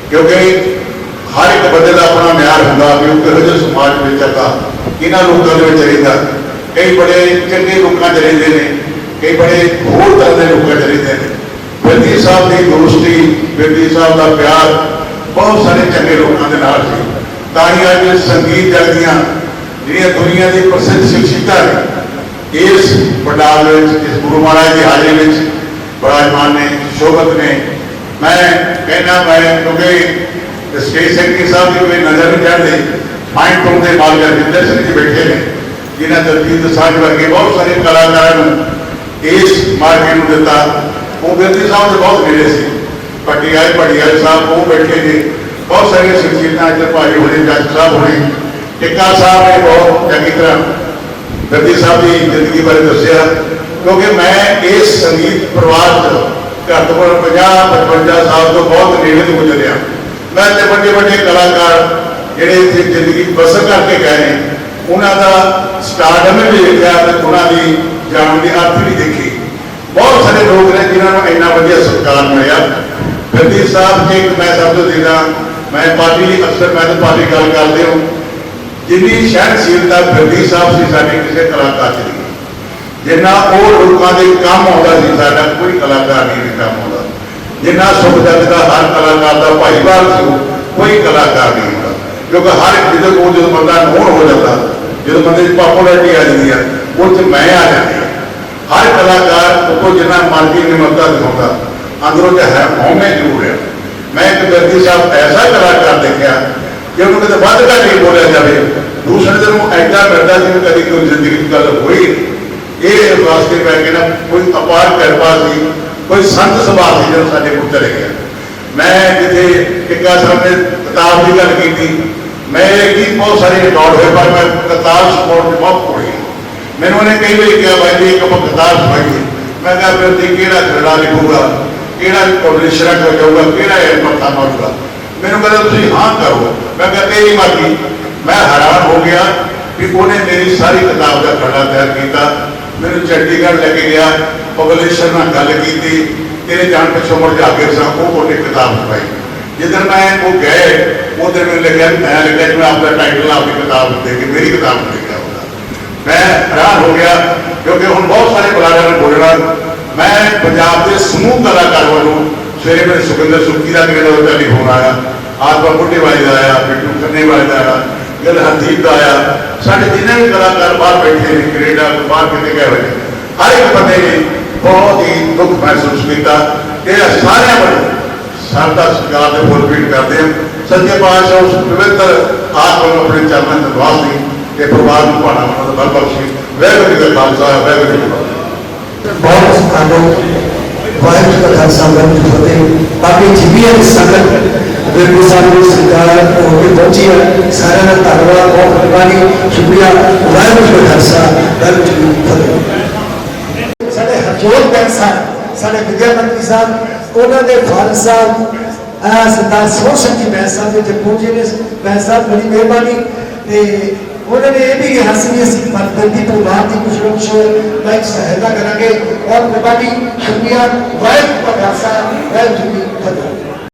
ਕਿਉਂਕਿ ਹਰ ਇੱਕ ਬੰਦੇ ਦਾ ਆਪਣਾ ਮਿਆਰ ਹੁੰਦਾ ਵੀ ਉਹ ਕਿਹੋ ਜਿਹੇ ਸਮਾਜ ਵਿੱਚ ਚੱਲਦਾ ਇਹਨਾਂ ਲੋਕਾਂ ਦੇ ਵਿੱਚ ਰਹਿੰਦਾ। ਕਈ ਬੜੇ ਚੰਗੇ ਲੋਕਾਂ 'ਚ ਰਹਿੰਦੇ ਨੇ, ਕਈ ਬੜੇ ਹੋਰ ਤਰ੍ਹਾਂ ਦੇ ਲੋਕਾਂ 'ਚ ਰਹਿੰਦੇ ਨੇ। ਬਿਰਦੀ ਸਾਹਿਬ ਦੀ ਦੋਸਤੀ ਬਿਰਦੀ ਸਾਹਿਬ ਦਾ ਪਿਆਰ ਬਹੁਤ ਸਾਰੇ ਚੰਗੇ ਲੋਕਾਂ ਦੇ ਨਾਲ ਸੀ। ਤਾਂ ਹੀ ਅੱਜ ਸੰਗੀਤ ਜਗਦੀਆਂ ਜਿਹੜੀਆਂ ਦੁਨੀਆ ਦੀ ਪ੍ਰਸਿੱਧ ਸ਼ਖਸੀਅਤਾਂ ਨੇ, ਇਸ ਪੰਡਾਲ ਵਿੱਚ, ਇਸ ਗੁਰੂ ਮਹਾਰਾਜ ਦੀ ਹਾਜ਼ਰੀ ਵਿੱਚ ਬਰਾਜਮਾਨ ਨੇ, ਸ਼ੋਭਤ ਨੇ। ਮੈਂ ਕਹਿਣਾ ਮੈਂ ਕਿਉਂਕਿ ਸਟੇਜ ਸੈਕਟਰੀ ਸਾਹਿਬ ਦੀ ਕੋਈ ਨਜ਼ਰ ਨਹੀਂ ਚੜ੍ਹਦੇ ਮਾਈਂਡ ਟੋਨ ਦੇ ਮਾਲਕ ਰਜਿੰਦਰ ਸਿੰਘ ਜੀ ਬੈਠੇ ਨੇ, ਜਿਨ੍ਹਾਂ ਦਲਜੀਤ ਸਾਜ ਵਰਗੇ ਬਹੁਤ ਸਾਰੇ ਕਲਾਕਾਰਾਂ ਨੂੰ ਇਸ ਮਾਰਕੀਟ ਨੂੰ ਦਿੱਤਾ। ਉਹ ਬਿਰਦੀ ਸਾਹਿਬ ਦੇ ਬਹੁਤ ਨੇੜੇ ਸੀ। ਪਟਿਆਲੇ ਪਟਿਆਲੇ ਸਾਹਿਬ ਉਹ ਬੈਠੇ ਨੇ ਬਹੁਤ ਸਾਰੇ ਸ਼ਖਸੀਅਤਾਂ ਇੱਧਰ ਭਾਈ ਹੋਣੇ, ਜੱਜ ਸਾਹਿਬ ਹੋਣੇ। ਟਿੱਕਾ ਸਾਹਿਬ ਨੇ ਬਹੁਤ ਚੰਗੀ ਤਰ੍ਹਾਂ ਬਿਰਦੀ ਸਾਹਿਬ ਦੀ ਜ਼ਿੰਦਗੀ ਬਾਰੇ ਦੱਸਿਆ। ਕਿਉਂਕਿ ਮੈਂ ਇਸ ਸੰਗੀਤ ਪਰਿਵਾਰ ਚ ਘੱਟ ਤੋਂ ਘੱਟ 50 55 ਸਾਲ ਤੋਂ ਬਹੁਤ ਨੇੜੇ ਤੋਂ ਗੁਜ਼ਰਿਆ। ਮੈਂ ਤੇ ਵੱਡੇ ਵੱਡੇ ਕਲਾਕਾਰ ਜਿਹੜੇ ਇੱਥੇ ਜ਼ਿੰਦਗੀ ਬਸਰ ਕਰਕੇ ਗਏ ਨੇ, ਉਹਨਾਂ ਦਾ ਸਟਾਰਡਮ ਵੀ ਦੇਖਿਆ ਤੇ ਉਹਨਾਂ ਦੀ ਜਾਣ ਦੀ ਅਰਥ ਵੀ ਦੇਖੀ। ਲੋਕ ਨੂੰ ਇੰਨਾ ਵਧੀਆ ਸਤਿਕਾਰ ਮਿਲਿਆ। ਬਿਰਦੀ ਸਾਹਿਬ ਇੱਕ ਮੈਂ ਸਭ ਤੋਂ ਦੇਦਾ ਮੈਂ ਪਾਰਟੀ ਅਕਸਰ ਮੈਂ ਤਾਂ ਪਾਰਟੀ ਗੱਲ ਕਰਦੇ ਹਾਂ। ਜਿੰਨੀ ਸਹਿਣਸ਼ੀਲਤਾ ਬਿਰਦੀ ਸਾਹਿਬ ਸੀ ਸਾਡੇ ਕਿਸੇ ਕਲਾਕਾਰ ਚ ਨਹੀਂ। ਜਿੰਨਾ ਉਹ ਲੋਕਾਂ ਦੇ ਕੰਮ ਆਉਂਦਾ ਸੀ ਸਾਡਾ ਕੋਈ ਕਲਾਕਾਰ ਨਹੀਂ ਕੰਮ ਆਉਂਦਾ। ਜਿੰਨਾ ਸੁਖ ਜਗ ਦਾ ਹਰ ਕਲਾਕਾਰ ਦਾ ਭਾਈਵਾਲ ਸੀ ਉਹ, ਕੋਈ ਕਲਾਕਾਰ ਨਹੀਂ ਹੁੰਦਾ। ਕਿਉਂਕਿ ਹਰ ਇੱਕ ਜਦੋਂ ਕੋਲ ਜਦੋਂ ਬੰਦਾ ਨੋਰ ਹੋ ਜਾਂਦਾ ਜਦੋਂ ਬੰਦੇ ਦੀ ਪਪੂਲੈਰਿਟੀ ਆ ਜਾਂਦੀ ਹੈ ਉਹ ਚ ਮੈਂ ਆ ਜਾਂਦੀ। ਹਰ ਕਲਾਕਾਰ ਉਹ ਜਿੰਨਾ ਮਰਜ਼ੀ ਨਿਮਰਤਾ ਦਿਖਾਉਂਦਾ, ਅੰਦਰੋਂ ਤੇ ਹੈ ਹਉਮੈ ਜ਼ਰੂਰ ਹੈ। ਮੈਂ ਇੱਕ ਬਿਰਦੀ ਸਾਹਿਬ ਐਸਾ ਕਲਾਕਾਰ ਦੇਖਿਆ ਕਿ ਉਹਨੂੰ ਕਿਤੇ ਵੱਧ ਘੱਟ ਨਹੀਂ ਬੋਲਿਆ ਜਾਵੇ। ਦੂਸਰੇ ਦਿਨ ਨੂੰ ਐਡਾ ਮਿਲਦਾ ਜਿਵੇਂ ਕਦੀ ਕੋਈ ਜ਼ਿੰਦਗੀ ਦੀ ਗੱਲ ਹੋਈ ਨਹੀਂ। ਇਹ ਵਾਸਤੇ ਮੈਂ ਕਹਿੰਦਾ, ਕੋਈ ਅਪਾਰ ਕਿਰਪਾ ਸੀ, ਕੋਈ ਸੰਤ ਸੁਭਾਅ ਸੀ ਜਦੋਂ ਸਾਡੇ ਕੋਲ ਚਲੇ ਗਿਆ। ਮੈਂ ਜਿੱਥੇ ਟਿੱਕਾ ਸਾਹਿਬ ਨੇ ਕਿਤਾਬ ਦੀ ਗੱਲ ਕੀਤੀ, ਮੈਂ ਇਹ ਗੀਤ ਬਹੁਤ ਸਾਰੇ ਰਿਕਾਰਡ ਹੋਏ ਪਰ ਮੈਂ ਕਿਤਾਬ ਸਪੋਰਟ ਬਹੁਤ ਪੜ੍ਹੀ ਮੈਨੂੰ ਉਹਨੇ ਕਈ ਵਾਰੀ ਕਿਹਾ, ਬਾਈ ਜੀ, ਇੱਕ ਆਪਾਂ ਕਿਤਾਬ ਸੁਣਾਈਏ ਮੈਂ ਕਿਹਾ, ਫਿਰ ਤੇ ਕਿਹੜਾ ਖਰੜਾ ਲਿਖੂਗਾ? ਕਿਹੜਾ ਪਬਲਿਸ਼ਰ ਹੋ ਕਿਹੜਾ ਇਹ ਪੱਤਾ ਮਾਰੂਗਾ? ਮੈਨੂੰ ਕਹਿੰਦਾ, ਤੁਸੀਂ ਹਾਂ ਕਰੋ। ਮੈਂ ਕਿਹਾ, ਤੇਰੀ ਮਰਜ਼ੀ। ਮੈਂ ਹੈਰਾਨ ਹੋ ਗਿਆ ਕਿ ਉਹਨੇ ਮੇਰੀ ਸਾਰੀ ਕਿਤਾਬ ਦਾ ਖਰੜਾ ਤਿਆਰ ਕੀਤਾ। ਮੈਨੂੰ ਚੰਡੀਗੜ੍ਹ ਲੈ ਕੇ ਗਿਆ ਪਬਲਿਸ਼ਰ ਨਾਲ ਗੱਲ ਕੀਤੀ। ਤੇਰੇ ਜਾਣ ਪਿੱਛੋਂ ਮੁੜ ਜਾ ਕੇ ਸਾਂ ਉਹ ਉਹਨੇ ਕਿਤਾਬ ਪਾਈ ਜਿੱਦਣ ਮੈਂ ਉਹ ਗਏ ਉਧਰ ਮੈਨੂੰ ਲੱਗਿਆ, ਮੈਂ ਲੱਗਿਆ ਜਿਵੇਂ ਆਪਦਾ ਟਾਈਟਲ ਆਪਣੀ ਕਿਤਾਬ ਦੇ ਕੇ ਮੇਰੀ ਕਿਤਾਬ ਦੇ ਮੈਂ ਹੈਰਾਨ ਹੋ ਗਿਆ ਕਿਉਂਕਿ ਹੁਣ ਬਹੁਤ ਸਾਰੇ ਕਲਾਕਾਰਾਂ ਨੇ ਬੋਲਣਾ, ਮੈਂ ਪੰਜਾਬ ਦੇ ਸਮੂਹ ਕਲਾਕਾਰ ਵੱਲੋਂ ਸਵੇਰੇ ਮੇਰੇ ਸੁਖਿੰਦਰ ਸੁੱਕੀ ਦਾ ਕਿਹੜਾ ਉਹ ਟੈਲੀਫੋਨ ਆਇਆ, ਆਤਮਾ ਬੁੱਢੇ ਵਾਲੇ ਦਾ ਆਇਆ, ਬਿੱਟੂ ਖੰਨੇ ਵਾਲੇ ਦਾ ਆਇਆ, ਗਿਲ ਹਰਦੀਪ ਦਾ ਆਇਆ, ਸਾਡੇ ਜਿੰਨੇ ਵੀ ਕਲਾਕਾਰ ਬਾਹਰ ਬੈਠੇ ਨੇ, ਕੈਨੇਡਾ, ਬਾਹਰ ਕਿਤੇ ਗਏ ਹੋਏ ਹਰ ਇੱਕ ਬੰਦੇ ਨੇ ਬਹੁਤ ਹੀ ਦੁੱਖ ਮਹਿਸੂਸ ਕੀਤਾ, ਇਹ ਸਾਰਿਆਂ ਵੱਲੋਂ ਸਰਦਾ ਸਤਿਕਾਰ ਦੇ ਫੁੱਲ ਭੇਟ ਕਰਦੇ ਹਾਂ ਸੱਚੇ ਪਾਤਸ਼ਾਹ ਉਸ ਪਵਿੱਤਰ ਆਤਮਾ ਨੂੰ ਆਪਣੇ ਚਰਨਾਂ 'ਚ ਨਿਵਾਸ ਦੀ ਤੇ ਪਰਿਵਾਰ ਨੂੰ ਭਾਣਾ ਉਹਨਾਂ ਦਾ ਬਲ ਬਖਸ਼ੀ ਵਾਹਿਗੁਰੂ ਜੀ ਕਾ ਖਾਲਸਾ ਵਾਹਿਗੁਰੂ ਜੀ ਫਤਿਹ। ਬਹੁਤ ਸਤਿਕਾਰੋ ਵਾਹਿਗੁਰੂ ਜੀ ਕਾ ਖਾਲਸਾ ਵਾਹਿਗੁਰੂ ਜੀ ਫਤਿਹ। ਬਾਕੀ ਜਿੰਨੀਆਂ ਵੀ ਸੰਗਤ ਬਿਰਦੂ ਸਾਹਿਬ ਦੀ ਸਰਕਾਰ ਹੋ ਕੇ ਪਹੁੰਚੀ ਹੈ। ਸਾਰਿਆਂ ਦਾ ਧੰਨਵਾਦ ਬਹੁਤ ਮਿਹਰਬਾਨੀ। ਸ਼ੁਕਰੀਆ। ਵਾਹਿਗੁਰੂ ਜੀ ਕਾ ਖਾਲਸਾ ਵਾਹਿਗੁਰੂ ਜੀ ਫਤਿਹ। ਸਾਡੇ ਹਰਜੋਤ ਬੈਂਕ ਸਾਹਿਬ ਸਾਡੇ ਵਿਦਿਆ ਮੰਤਰੀ ਸਾਹਿਬ ਉਹਨਾਂ ਦੇ ਫਾਦਰ ਸਾਹਿਬ ਸਰਦਾਰ ਸੋਹ ਸਿੰਘ ਜੀ ਬੈਂਸ ਸਾਹਿਬ ਦੇ ਪਹੁੰਚੇ ਨੇ। ਬੈਂਸ ਸਾਹਿਬ ਬੜੀ ਮਿਹਰਬਾਨੀ। ਤੇ ਉਹਨਾਂ ਨੇ ਇਹ ਵੀ ਕਿਹਾ ਸੀ ਵੀ ਅਸੀਂ ਪਰਦੰਦੀ ਪਰਿਵਾਰ ਦੀ ਕੁਝ ਲੋਕ ਮੈਂ ਸਹਾਇਤਾ ਕਰਾਂਗੇ ਔਰ ਮਿਹਰਬਾਨੀ ਸ਼ੁਕਰੀਆ ਵਾਹਿਗੁਰੂ ਜੀ ਖਾਲਸਾ, ਵਾਹਿਗੁਰੂ ਜੀ ਕੀ ਫਤਿਹ।